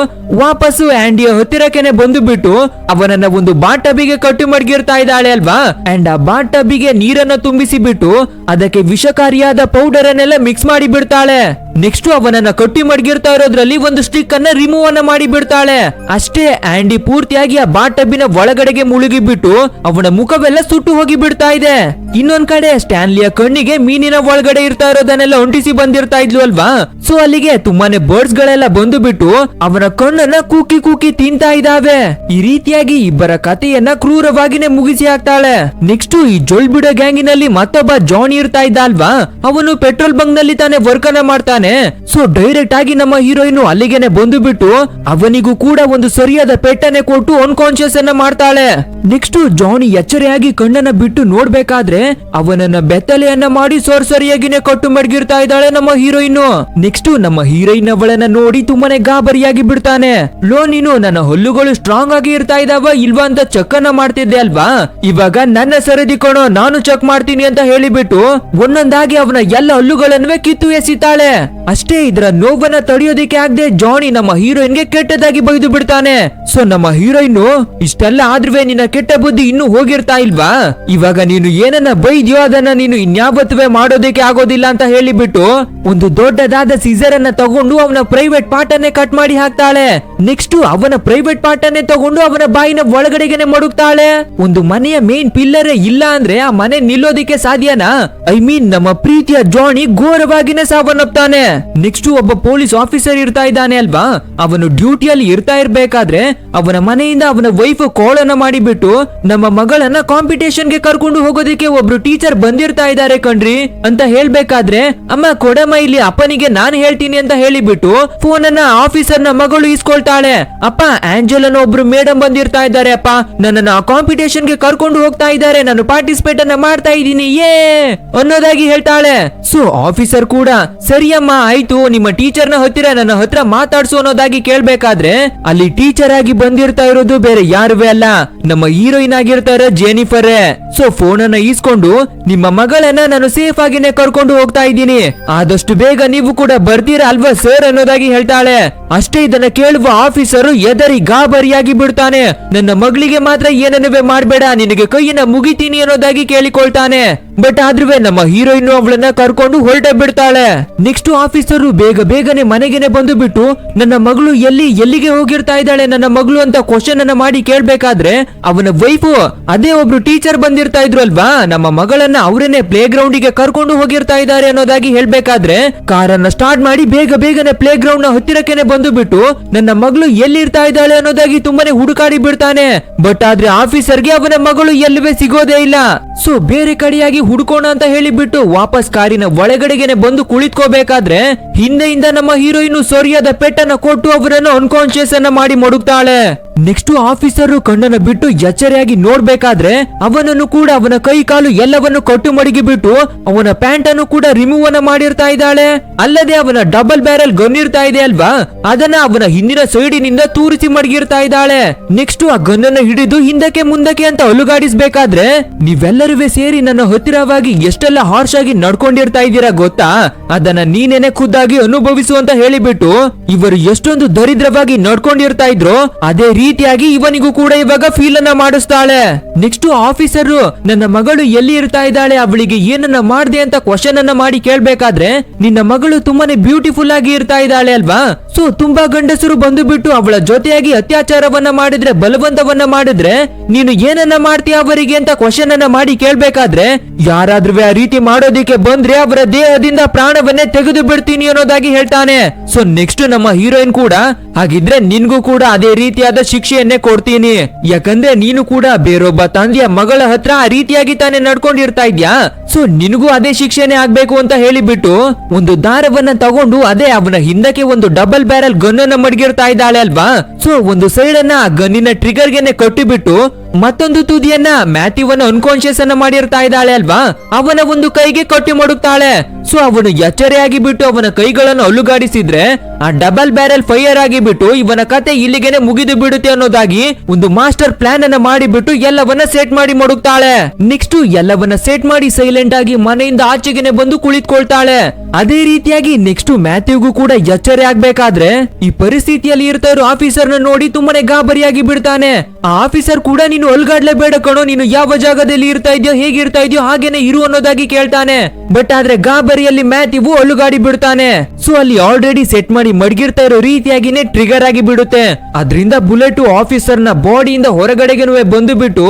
ವಾಪಸ್ ಆಂಡಿಯ ಹತ್ತಿರಕ್ಕೆನೆ ಬಂದು ಬಿಟ್ಟು ಅವನನ್ನ ಒಂದು ಬಾಟಬಿಗೆ ಟಬಿಗೆ ಕಟ್ಟು ಮಡಗಿರ್ತಾ ಇದ್ದಾಳೆ ಅಲ್ವಾ? ಅಂಡ್ ಆ ಬಾಟಬಿಗೆ ನೀರನ್ನ ತುಂಬಿಸಿ ಬಿಟ್ಟು ಅದಕ್ಕೆ ವಿಷಕಾರಿಯಾದ ಪೌಡರ್ ಅನ್ನೆಲ್ಲ ಮಿಕ್ಸ್ ಮಾಡಿ ಬಿಡ್ತಾಳೆ ನೆಕ್ಸ್ಟ್ ಅವನನ್ನ ಕಟ್ಟಿ ಮಡಗಿರ್ತಾ ಇರೋದ್ರಲ್ಲಿ ಒಂದು ಸ್ಟಿಕ್ ಅನ್ನ ರಿಮೂವ್ ಅನ್ನ ಮಾಡಿ ಬಿಡ್ತಾಳೆ. ಅಷ್ಟೇ, ಆಂಡಿ ಪೂರ್ತಿಯಾಗಿ ಆ ಬಾಟಬ್ಬಿನ ಒಳಗಡೆಗೆ ಮುಳುಗಿ ಬಿಟ್ಟು ಅವನ ಮುಖವೆಲ್ಲ ಸುಟ್ಟು ಹೋಗಿ ಬಿಡ್ತಾ ಇದೆ. ಇನ್ನೊಂದ್ ಕಡೆ ಸ್ಟ್ಯಾನ್ಲಿಯ ಕಣ್ಣಿಗೆ ಮೀನಿನ ಒಳಗಡೆ ಇರ್ತಾ ಇರೋದನ್ನೆಲ್ಲ ಹೊಂಟಿಸಿ ಬಂದಿರ್ತಾ ಇದ್ಲು ಅಲ್ವಾ? ಸೊ ಅಲ್ಲಿಗೆ ತುಂಬಾನೇ ಬರ್ಡ್ಸ್ ಗಳೆಲ್ಲ ಬಂದು ಬಿಟ್ಟು ಅವನ ಕಣ್ಣನ್ನ ಕೂಕಿ ಕೂಕಿ ತಿಂತಾ ಇದಾವೆ ಈ ರೀತಿಯಾಗಿ ಇಬ್ಬರ ಕಥೆಯನ್ನ ಕ್ರೂರವಾಗಿನೇ ಮುಗಿಸಿ ಹಾಕ್ತಾಳೆ. ನೆಕ್ಸ್ಟ್ ಈ ಜೋಳ್ ಗ್ಯಾಂಗಿನಲ್ಲಿ ಮತ್ತೊಬ್ಬ ಜಾನಿ ಇರ್ತಾ ಇದ್ದ ಅಲ್ವಾ? ಅವನು ಪೆಟ್ರೋಲ್ ಬಂಕ್ನಲ್ಲಿ ತಾನೇ ವರ್ಕ್ ಅನ್ನ ಮಾಡ್ತಾನೆ. ಸೊ ಡೈರೆಕ್ಟ್ ಆಗಿ ನಮ್ಮ ಹೀರೋಯಿನ್ ಅಲ್ಲಿಗೆನೆ ಬಂದು ಬಿಟ್ಟು ಅವನಿಗೂ ಕೂಡ ಒಂದು ಸರಿಯಾದ ಪೆಟ್ಟನೆ ಕೊಟ್ಟು ಅನ್ಕಾನ್ಶಿಯಸ್ ಅನ್ನ ಮಾಡ್ತಾಳೆ. ನೆಕ್ಸ್ಟ್ ಜಾನಿ ಎಚ್ಚರಿಯಾಗಿ ಕಣ್ಣನ್ನ ಬಿಟ್ಟು ನೋಡ್ಬೇಕಾದ್ರೆ ಅವನನ್ನ ಬೆತ್ತಲೆಯನ್ನ ಮಾಡಿ ಸೊರ್ ಸರಿಯಾಗಿನೇ ಕಟ್ಟು ಮಡಗಿರ್ತಾ ಇದ್ದಾಳೆ ನಮ್ಮ ಹೀರೋಯಿನ್. ನೆಕ್ಸ್ಟ್ ನಮ್ಮ ಹೀರೋಯಿನ್ ಅವಳನ್ನ ನೋಡಿ ತುಂಬಾನೇ ಗಾಬರಿಯಾಗಿ ಬಿಡ್ತಾನೆ. ಲೋ, ನೀನು ನನ್ನ ಹಲ್ಲುಗಳು ಸ್ಟ್ರಾಂಗ್ ಆಗಿ ಇರ್ತಾ ಇದಾವ ಇಲ್ವಾ ಅಂತ ಚೆಕ್ ಅನ್ನ ಮಾಡ್ತಿದ್ದೆ ಅಲ್ವಾ? ಇವಾಗ ನನ್ನ ಸರದಿ ಕಣೋ, ನಾನು ಚೆಕ್ ಮಾಡ್ತೀನಿ ಅಂತ ಹೇಳಿಬಿಟ್ಟು ಒಂದೊಂದಾಗಿ ಅವನ ಎಲ್ಲ ಹಲ್ಲುಗಳನ್ನೇ ಕಿತ್ತು ಎಸಿತಾಳೆ. ಅಷ್ಟೇ ಇದರ ನೋವನ್ನ ತಡೆಯೋದಿಕ್ಕೆ ಆಗದೆ ಜಾನಿ ನಮ್ಮ ಹೀರೋಯಿನ್ಗೆ ಕೆಟ್ಟದಾಗಿ ಬೈದು ಬಿಡ್ತಾನೆ. ಸೊ ನಮ್ಮ ಹೀರೋಯಿನ್ ಇಷ್ಟೆಲ್ಲ ಆದ್ರೂ ನಿನ್ನ ಕೆಟ್ಟ ಬುದ್ಧಿ ಇನ್ನೂ ಹೋಗಿರ್ತಾ ಇಲ್ವಾ? ಇವಾಗ ನೀನು ಏನನ್ನ ಬೈದ್ಯೋ ಅದನ್ನ ನೀನು ಇನ್ಯಾವತ್ತುವೆ ಮಾಡೋದಕ್ಕೆ ಆಗೋದಿಲ್ಲ ಅಂತ ಹೇಳಿಬಿಟ್ಟು ಒಂದು ದೊಡ್ಡದಾದ ಸೀಸರ್ ಅನ್ನ ತಗೊಂಡು ಅವನ ಪ್ರೈವೇಟ್ ಪಾರ್ಟ್ ಅನ್ನೇ ಕಟ್ ಮಾಡಿ ಹಾಕ್ತಾಳೆ. ನೆಕ್ಸ್ಟ್ ಅವನ ಪ್ರೈವೇಟ್ ಪಾರ್ಟ್ ಅನ್ನೇ ತಗೊಂಡು ಅವನ ಬಾಯಿನ ಒಳಗಡೆಗೆನೆ ಮಡುಕ್ತಾಳೆ. ಒಂದು ಮನೆಯ ಮೇನ್ ಪಿಲ್ಲರ್ ಇಲ್ಲ ಅಂದ್ರೆ ಆ ಮನೆ ನಿಲ್ಲೋದಿಕ್ಕೆ ಸಾಧ್ಯನಾ? ಐ ಮೀನ್ ನಮ್ಮ ಪ್ರೀತಿಯ ಜಾಣಿ ಘೋರವಾಗಿನೇ ಸಾವನ್ನಪ್ತಾನೆ. ನೆಕ್ಸ್ಟ್ ಒಬ್ಬ ಪೊಲೀಸ್ ಆಫೀಸರ್ ಇರ್ತಾ ಇದ್ದಾನೆ ಅಲ್ವಾ? ಅವನು ಡ್ಯೂಟಿಯಲ್ಲಿ ಇರ್ತಾ ಇರ್ಬೇಕಾದ್ರೆ ಅವನ ಮನೆಯಿಂದ ಅವನ ವೈಫ್ ಕೋಳನ್ನ ಮಾಡಿಬಿಟ್ಟು ನಮ್ಮ ಮಗಳನ್ನ ಕಾಂಪಿಟೇಷನ್ಗೆ ಕರ್ಕೊಂಡು ಹೋಗೋದಕ್ಕೆ ಒಬ್ರು ಟೀಚರ್ ಬಂದಿರ್ತಾ ಇದ್ದಾರೆ ಕಣ್ರಿ. ಅಂತ ಹೇಳ್ಬೇಕಾದ್ರೆ, ಅಮ್ಮ, ಕೊಡಮ್ಮ, ಇಲ್ಲಿ ಅಪ್ಪನಿಗೆ ನಾನು ಹೇಳ್ತೀನಿ ಅಂತ ಹೇಳಿಬಿಟ್ಟು ಫೋನ್ ಅನ್ನ ಆಫೀಸರ್ನ ಮಗಳು ಇಸ್ಕೊಳ್ತಾಳೆ ಅಪ್ಪ, ಆಂಜಲನ ಒಬ್ರು ಮೇಡಮ್ ಬಂದಿರ್ತಾ ಇದ್ದಾರೆ, ಅಪ್ಪ. ನನ್ನನ್ನ ಕಾಂಪಿಟೇಷನ್ಗೆ ಕರ್ಕೊಂಡು ಹೋಗ್ತಾ ಇದ್ದಾರೆ. ನಾನು ಪಾರ್ಟಿಸಿಪೇಟ್ ಅನ್ನ ಮಾಡ್ತಾ ಇದ್ದೀನಿ. ಏ ಅನ್ನೋದಾಗಿ ಹೇಳ್ತಾಳೆ. ಸೊ, ಆಫೀಸರ್ ಕೂಡ, ಸರಿಯಮ್ಮ ಆಯ್ತು, ನಿಮ್ಮ ಟೀಚರ್ನ ಹತ್ತಿರ ನನ್ನ ಹತ್ರ ಮಾತಾಡ್ಸು ಅನ್ನೋದಾಗಿ ಕೇಳ್ಬೇಕಾದ್ರೆ ಅಲ್ಲಿ ಟೀಚರ್ ಆಗಿ ಬಂದಿರ್ತಾ ಇರೋದು ಬೇರೆ ಯಾರುವೇ ಅಲ್ಲ. ನಮ್ಮ ಹೀರೋಯಿನ್ ಆಗಿರ್ತಾರ ಜೆನಿಫರ್. ಸೊ ಫೋನ್ ಅನ್ನ ಈಸ್ಕೊಂಡು ನಿಮ್ಮ ಮಗಳನ್ನ ನಾನು ಸೇಫ್ ಆಗಿನೇ ಕರ್ಕೊಂಡು ಹೋಗ್ತಾ ಇದ್ದೀನಿ. ಆದಷ್ಟು ಬೇಗ ನೀವು ಕೂಡ ಬರ್ತೀರಾ ಅಲ್ವಾ ಸರ್ ಅನ್ನೋದಾಗಿ ಹೇಳ್ತಾಳೆ. ಅಷ್ಟೇ ಇದನ್ನ ಕೇಳುವ ಆಫೀಸರ್ ಎದರಿ ಗಾಬರಿಯಾಗಿ ಬಿಡ್ತಾನೆ. ನನ್ನ ಮಗಳಿಗೆ ಮಾತ್ರ ಏನನ್ನುವೆ ಮಾಡ್ಬೇಡ, ನಿನಗೆ ಕೈಯನ್ನ ಮುಗಿತೀನಿ ಅನ್ನೋದಾಗಿ ಕೇಳಿಕೊಳ್ತಾನೆ. ಬಟ್ ಆದ್ರೂ ನಮ್ಮ ಹೀರೋಯಿನ್ ಅವಳನ್ನ ಕರ್ಕೊಂಡು ಹೊರಟೆ ಬಿಡ್ತಾಳೆ. ನೆಕ್ಸ್ಟ್ ಆಫೀಸರು ಬೇಗ ಬೇಗನೆ ಮನೆಗೆನೆ ಬಂದು ಬಿಟ್ಟು ನನ್ನ ಮಗಳು ಎಲ್ಲಿ ಎಲ್ಲಿಗೆ ಹೋಗಿರ್ತಾ ಇದ್ದಾಳೆ ನನ್ನ ಮಗಳು ಅಂತ ಕ್ವಶನ್ ಅನ್ನ ಮಾಡಿ ಕೇಳ್ಬೇಕಾದ್ರೆ ಅವನ ವೈಫು ಅದೇ ಒಬ್ರು ಟೀಚರ್ ಬಂದಿರ್ತಾ ಇದ್ರು ಅಲ್ವಾ? ನಮ್ಮ ಮಗಳನ್ನ ಅವರೇನೆ ಪ್ಲೇ ಗ್ರೌಂಡ್ಗೆ ಕರ್ಕೊಂಡು ಹೋಗಿರ್ತಾ ಇದ್ದಾರೆ ಅನ್ನೋದಾಗಿ ಹೇಳ್ಬೇಕಾದ್ರೆ ಕಾರನ್ನ ಸ್ಟಾರ್ಟ್ ಮಾಡಿ ಬೇಗ ಬೇಗನೆ ಪ್ಲೇ ಗ್ರೌಂಡ್ನ ಹತ್ತಿರಕ್ಕೆನೆ ಬಂದು ಬಿಟ್ಟು ನನ್ನ ಮಗಳು ಎಲ್ಲಿರ್ತಾ ಇದ್ದಾಳೆ ಅನ್ನೋದಾಗಿ ತುಂಬಾನೇ ಹುಡುಕಾಡಿ ಬಿಡ್ತಾನೆ. ಬಟ್ ಆದ್ರೆ ಆಫೀಸರ್ಗೆ ಅವನ ಮಗಳು ಎಲ್ಲವೇ ಸಿಗೋದೇ ಇಲ್ಲ. ಸೊ ಬೇರೆ ಕಡೆಯಾಗಿ ಹುಡುಕೋಣ ಅಂತ ಹೇಳಿಬಿಟ್ಟು ವಾಪಸ್ ಕಾರಿನ ಒಳಗಡೆಗೆನೆ ಬಂದು ಕುಳಿತ್ಕೋಬೇಕಾದ್ರೆ ಹಿಂದೆಯಿಂದ ನಮ್ಮ ಹೀರೋಯಿನ್ ಸೊರಿಯಾದ ಪೆಟ್ಟನ್ನ ಕೊಟ್ಟು ಅವರನ್ನು ಅನ್ಕಾನ್ಶಿಯಸ್ ಅನ್ನ ಮಾಡಿ ಮಡುಕ್ತಾಳೆ ನೆಕ್ಸ್ಟ್ ಆಫೀಸರ್ ಕಣ್ಣನ್ನ ಬಿಟ್ಟು ಎಚ್ಚರಿಯಾಗಿ ನೋಡ್ಬೇಕಾದ್ರೆ ಅವನನ್ನು ಕೂಡ ಅವನ ಕೈ ಕಾಲು ಎಲ್ಲವನ್ನು ಕಟ್ಟು ಮಡಗಿ ಬಿಟ್ಟು ಅವನ ಪ್ಯಾಂಟ್ ಅನ್ನು ಕೂಡ ರಿಮೂವ್ ಅನ್ನ ಮಾಡಿರ್ತಾ ಇದ್ದಾಳೆ. ಅಲ್ಲದೆ ಅವನ ಡಬಲ್ ಬ್ಯಾರಲ್ ಗನ್ ಇರ್ತಾ ಇದೆ ಅಲ್ವಾ? ಅದನ್ನ ಅವನ ಹಿಂದಿನ ಸೈಡಿನಿಂದ ತೂರಿಸಿ ಮಡಗಿರ್ತಾ ಇದ್ದಾಳೆ. ನೆಕ್ಸ್ಟ್ ಆ ಗನ್ನನ್ನ ಹಿಡಿದು ಹಿಂದಕ್ಕೆ ಮುಂದಕ್ಕೆ ಅಂತ ಅಲುಗಾಡಿಸ್ಬೇಕಾದ್ರೆ ನೀವೆಲ್ಲರೂ ಸೇರಿ ನನ್ನ ಹತ್ತಿರವಾಗಿ ಎಷ್ಟೆಲ್ಲ ಹಾರ್ಶ್ ಆಗಿ ನಡ್ಕೊಂಡಿರ್ತಾ ಇದ್ದೀರಾ ಗೊತ್ತಾ? ಅದನ್ನ ನೀನೇನೆ ಖುದ್ದಾಗಿ ಅನುಭವಿಸು ಅಂತ ಹೇಳಿಬಿಟ್ಟು ಇವರು ಎಷ್ಟೊಂದು ದರಿದ್ರವಾಗಿ ನಡ್ಕೊಂಡಿರ್ತಾ ಇದ್ರು, ಅದೇ ರೀತಿಯಾಗಿ ಇವನಿಗೂ ಕೂಡ ಇವಾಗ ಫೀಲ್ ಅನ್ನ ಮಾಡಿಸ್ತಾಳೆ. ನೆಕ್ಸ್ಟ್ ಆಫೀಸರ್ ನನ್ನ ಮಗಳು ಎಲ್ಲಿ ಇರ್ತಾ ಇದ್ದಾಳೆ, ಅವಳಿಗೆ ಏನನ್ನ ಮಾಡ್ದೆ ಅಂತ ಕ್ವಶನ್ ಅನ್ನ ಮಾಡಿ ಕೇಳ್ಬೇಕಾದ್ರೆ, ನಿನ್ನ ಮಗಳು ತುಂಬಾನೇ ಬ್ಯೂಟಿಫುಲ್ ಆಗಿ ಇರ್ತಾ ಇದ್ದಾಳೆ ಅಲ್ವಾ? ಸೊ ತುಂಬಾ ಗಂಡಸರು ಬಂದು ಬಿಟ್ಟು ಅವಳ ಜೊತೆಯಾಗಿ ಅತ್ಯಾಚಾರವನ್ನ ಮಾಡಿದ್ರೆ, ಬಲವಂತವನ್ನ ಮಾಡಿದ್ರೆ, ನೀನು ಏನನ್ನ ಮಾಡ್ತೀಯ ಅವರಿಗೆ ಅಂತ ಕ್ವಶನ್ ಅನ್ನ ಮಾಡಿ ಕೇಳ್ಬೇಕಾದ್ರೆ ಯಾರಾದ್ರೂ ಆ ರೀತಿ ಮಾಡೋದಿಕ್ಕೆ ಬಂದ್ರೆ ಅವರ ದೇಹದಿಂದ ಪ್ರಾಣವನ್ನೇ ತೆಗೆದು ಬಿಡ್ತೀನಿ ಅನ್ನೋದಾಗಿ ಹೇಳ್ತಾನೆ. ಸೊ ನೆಕ್ಸ್ಟ್ ನಮ್ಮ ಹೀರೋಯಿನ್ ಕೂಡ, ಹಾಗಿದ್ರೆ ನಿನ್ಗೂ ಕೂಡ ಅದೇ ರೀತಿಯಾದ ಶಿಕ್ಷೆಯನ್ನೇ ಕೊಡ್ತೀನಿ. ಯಾಕಂದ್ರೆ ನೀನು ಕೂಡ ಬೇರೊಬ್ಬ ತಂದೆಯ ಮಗಳ ಹತ್ರ ಆ ರೀತಿಯಾಗಿ ತಾನೇ ನಡ್ಕೊಂಡಿರ್ತಾ ಇದ್ಯಾ? ಸೊ ನಿನಗೂ ಅದೇ ಶಿಕ್ಷೆನೆ ಆಗ್ಬೇಕು ಅಂತ ಹೇಳಿಬಿಟ್ಟು ಒಂದು ದಾರವನ್ನ ತಗೊಂಡು ಅದೇ ಅವನ ಹಿಂದಕ್ಕೆ ಒಂದು ಡಬಲ್ ಬ್ಯಾರಲ್ ಗನ್ನನ್ನ ಮಡಗಿರ್ತಾ ಇದ್ದಾಳೆ ಅಲ್ವಾ? ಸೊ ಒಂದು ಸೈಡ್ ಅನ್ನ ಆ ಗನ್ನಿನ ಟ್ರಿಗರ್ಗೆನೆ ಕಟ್ಟಿಬಿಟ್ಟು ಮತ್ತೊಂದು ತುದಿಯನ್ನ ಮ್ಯಾಥ್ಯೂವನ್ನ ಅನ್ಕಾನ್ಶಿಯಸ್ ಅನ್ನ ಮಾಡಿರ್ತಾ ಇದ್ದಾಳೆ ಅಲ್ವಾ? ಅವನ ಒಂದು ಕೈಗೆ ಕಟ್ಟಿ ಮಾಡುತ್ತಾಳೆ ಸೊ ಅವನು ಎಚ್ಚರಿಯಾಗಿ ಬಿಟ್ಟು ಅವನ ಕೈಗಳನ್ನು ಅಲುಗಾಡಿಸಿದ್ರೆ, ಆ ಡಬಲ್ ಬ್ಯಾರಲ್ ಫೈರ್ ಆಗಿ ಬಿಟ್ಟು ಇವನ ಕತೆ ಇಲ್ಲಿಗೆನೆ ಮುಗಿದು ಬಿಡುತ್ತೆ ಅನ್ನೋದಾಗಿ ಒಂದು ಮಾಸ್ಟರ್ ಪ್ಲಾನ್ ಅನ್ನ ಮಾಡಿಬಿಟ್ಟು ಎಲ್ಲವನ್ನ ಸೆಟ್ ಮಾಡಿ ಮಡುಕ್ತಾಳೆ ನೆಕ್ಸ್ಟ್ ಎಲ್ಲವನ್ನ ಸೆಟ್ ಮಾಡಿ ಸೈಲೆಂಟ್ ಆಗಿ ಮನೆಯಿಂದ ಆಚೆಗೆನೆ ಬಂದು ಕುಳಿತುಕೊಳ್ತಾಳೆ. ಅದೇ ರೀತಿಯಾಗಿ ನೆಕ್ಸ್ಟ್ ಮ್ಯಾಥ್ಯೂಗೂ ಕೂಡ ಎಚ್ಚರಿ ಆಗ್ಬೇಕಾದ್ರೆ, ಈ ಪರಿಸ್ಥಿತಿಯಲ್ಲಿ ಇರ್ತಾ ಇರೋ ಆಫೀಸರ್ ನೋಡಿ ತುಂಬಾನೇ ಗಾಬರಿಯಾಗಿ ಬಿಡ್ತಾನೆ. ಆ ಆಫೀಸರ್ ಕೂಡ ನೀನು ಅಲ್ಗಾಡ್ಲೇಬೇಡ ಕಣೋ, ನೀನು ಯಾವ ಜಾಗದಲ್ಲಿ ಇರ್ತಾ ಇದೆಯೋ ಹೇಗಿರ್ತಾ ಇದೆಯೋ, ಹಾಗೇನೆ ಇರು ಅನ್ನೋದಾಗಿ ಕೇಳ್ತಾನೆ. ಬಟ್ ಆದ್ರೆ ಗಾಬರಿಯಲ್ಲಿ ಮ್ಯಾಥಿವು ಒಳಗಾಡಿ ಬಿಡ್ತಾನೆ. ಸೊ ಅಲ್ಲಿ ಆಲ್ರೆಡಿ ಸೆಟ್ ಮಾಡಿ ಮಡ್ಗಿರ್ತಾ ಇರೋ ರೀತಿಯಾಗಿನೇ ಟ್ರಿಗರ್ ಆಗಿ ಬಿಡುತ್ತೆ. ಅದರಿಂದ ಬುಲೆಟ್ ಆಫೀಸರ್ನ ಬಾಡಿಯಿಂದ ಹೊರಗಡೆಗೆ ಬಂದು ಬಿಟ್ಟು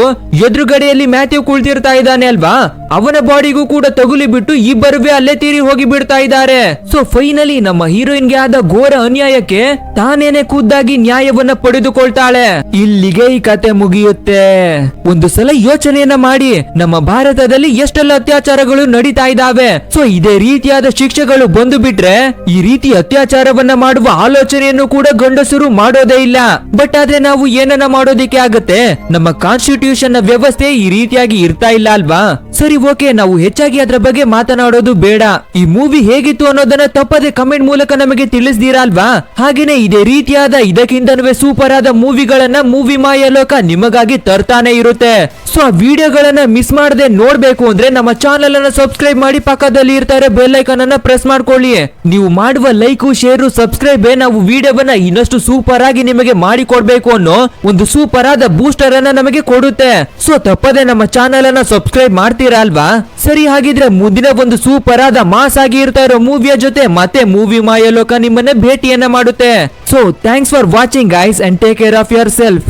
ಎದುರುಗಡೆಯಲ್ಲಿ ಮ್ಯಾಥ್ಯೂ ಕುಳಿತಿರ್ತಾ ಇದ್ದಾನೆ ಅಲ್ವಾ? ಅವನ ಬಾಡಿಗೂ ಕೂಡ ತಗುಲಿ ಬಿಟ್ಟು ಇಬ್ಬರುವೆ ಅಲ್ಲೇ ತೀರಿ ಹೋಗಿ ಬಿಡ್ತಾ ಇದ್ದಾರೆ. ಸೊ ಫೈನಲಿ ನಮ್ಮ ಹೀರೋಯಿನ್ಗೆ ಆದ ಘೋರ ಅನ್ಯಾಯಕ್ಕೆ ತಾನೇನೆ ಖುದ್ದಾಗಿ ನ್ಯಾಯವನ್ನ ಪಡೆದುಕೊಳ್ತಾಳೆ. ಇಲ್ಲಿಗೆ ಈ ಕತೆ ಮುಗಿಯುತ್ತೆ. ಒಂದು ಸಲ ಯೋಚನೆಯನ್ನ ಮಾಡಿ, ನಮ್ಮ ಭಾರತದಲ್ಲಿ ಎಷ್ಟೆಲ್ಲ ಅತ್ಯಾಚಾರಗಳು ನಡೀತಾ ಇದಾವೆ. ಸೊ ಇದೇ ರೀತಿಯಾದ ಶಿಕ್ಷೆಗಳು ಬಂದು ಬಿಟ್ರೆ ಈ ರೀತಿ ಅತ್ಯಾಚಾರವನ್ನ ಮಾಡುವ ಆಲೋಚನೆಯನ್ನು ಕೂಡ ಗಂಡಸರು ಮಾಡೋದೇ ಇಲ್ಲ. ಬಟ್ ಆದ್ರೆ ನಾವು ಏನನ್ನ ಮಾಡೋದಿಕ್ಕೆ ಆಗತ್ತೆ? ನಮ್ಮ ಕಾನ್ಸ್ಟಿಟ್ಯೂಷನ್ನ ವ್ಯವಸ್ಥೆ ಈ ರೀತಿಯಾಗಿ ಇರ್ತಾ ಇಲ್ಲ ಅಲ್ವಾ? ಸರಿ ಓಕೆ ನಾವು ಹೆಚ್ಚಾಗಿ ಅದ್ರ ಬಗ್ಗೆ ಮಾತನಾಡೋದು ಬೇಡ. ಈ ಮೂವಿ ಹೇಗಿತ್ತು ಅನ್ನೋದನ್ನ ತಪ್ಪದೆ ಕಮೆಂಟ್ ಮೂಲಕ ನಮಗೆ ತಿಳಿಸ್ದೀರಾ ಅಲ್ವಾ? ಹಾಗೇನೆ ಇದೇ ರೀತಿಯಾದ ಇದಕ್ಕಿಂತನೂ ಸೂಪರ್ ಆದ ಮೂವಿಗಳನ್ನ ಮೂವಿ ಮಾಯಲೋಕ ನಿಮಗಾಗಿ ತರ್ತಾನೆ ಇರುತ್ತೆ. ಸೊ ಆ ವಿಡಿಯೋಗಳನ್ನ ಮಿಸ್ ಮಾಡದೆ ನೋಡ್ಬೇಕು ಅಂದ್ರೆ ನಮ್ಮ ಚಾನೆಲ್ ಅನ್ನ ಸಬ್ಸ್ಕ್ರೈಬ್ ಮಾಡಿ ಪಕ್ಕದಲ್ಲಿ ಇರ್ತಾರೆ ಬೆಲ್ ಐಕನ್ ಅನ್ನ ಪ್ರೆಸ್ ಮಾಡ್ಕೊಳ್ಳಿ. ನೀವು ಮಾಡುವ ಲೈಕು ಶೇರ್ ಸಬ್ಸ್ಕ್ರೈಬ್ ನಾವು ವಿಡಿಯೋವನ್ನ ಇನ್ನಷ್ಟು ಸೂಪರ್ ಆಗಿ ನಿಮಗೆ ಮಾಡಿ ಕೊಡ್ಬೇಕು ಅನ್ನೋ ಒಂದು ಸೂಪರ್ ಆದ ಬೂಸ್ಟರ್ ಅನ್ನ ನಮಗೆ ಕೊಡುತ್ತೆ. ಸೊ ತಪ್ಪದೆ ನಮ್ಮ ಚಾನೆಲ್ ಅನ್ನ ಸಬ್ಸ್ಕ್ರೈಬ್ ಮಾಡ್ತೀರಾ ಅಲ್ವಾ? ಸರಿ, ಹಾಗಿದ್ರೆ ಮುಂದಿನ ಒಂದು ಸೂಪರ್ ಆದ ಮಾಸ್ ಆಗಿ ಇರ್ತಾ ಇರೋ ಮೂವಿಯ ಜೊತೆ ಮತ್ತೆ ಮೂವಿ ಮಾಯಲೋಕ ನಿಮ್ಮನ್ನ ಭೇಟಿಯನ್ನ ಮಾಡುತ್ತೆ. So thanks for watching guys and take care of yourself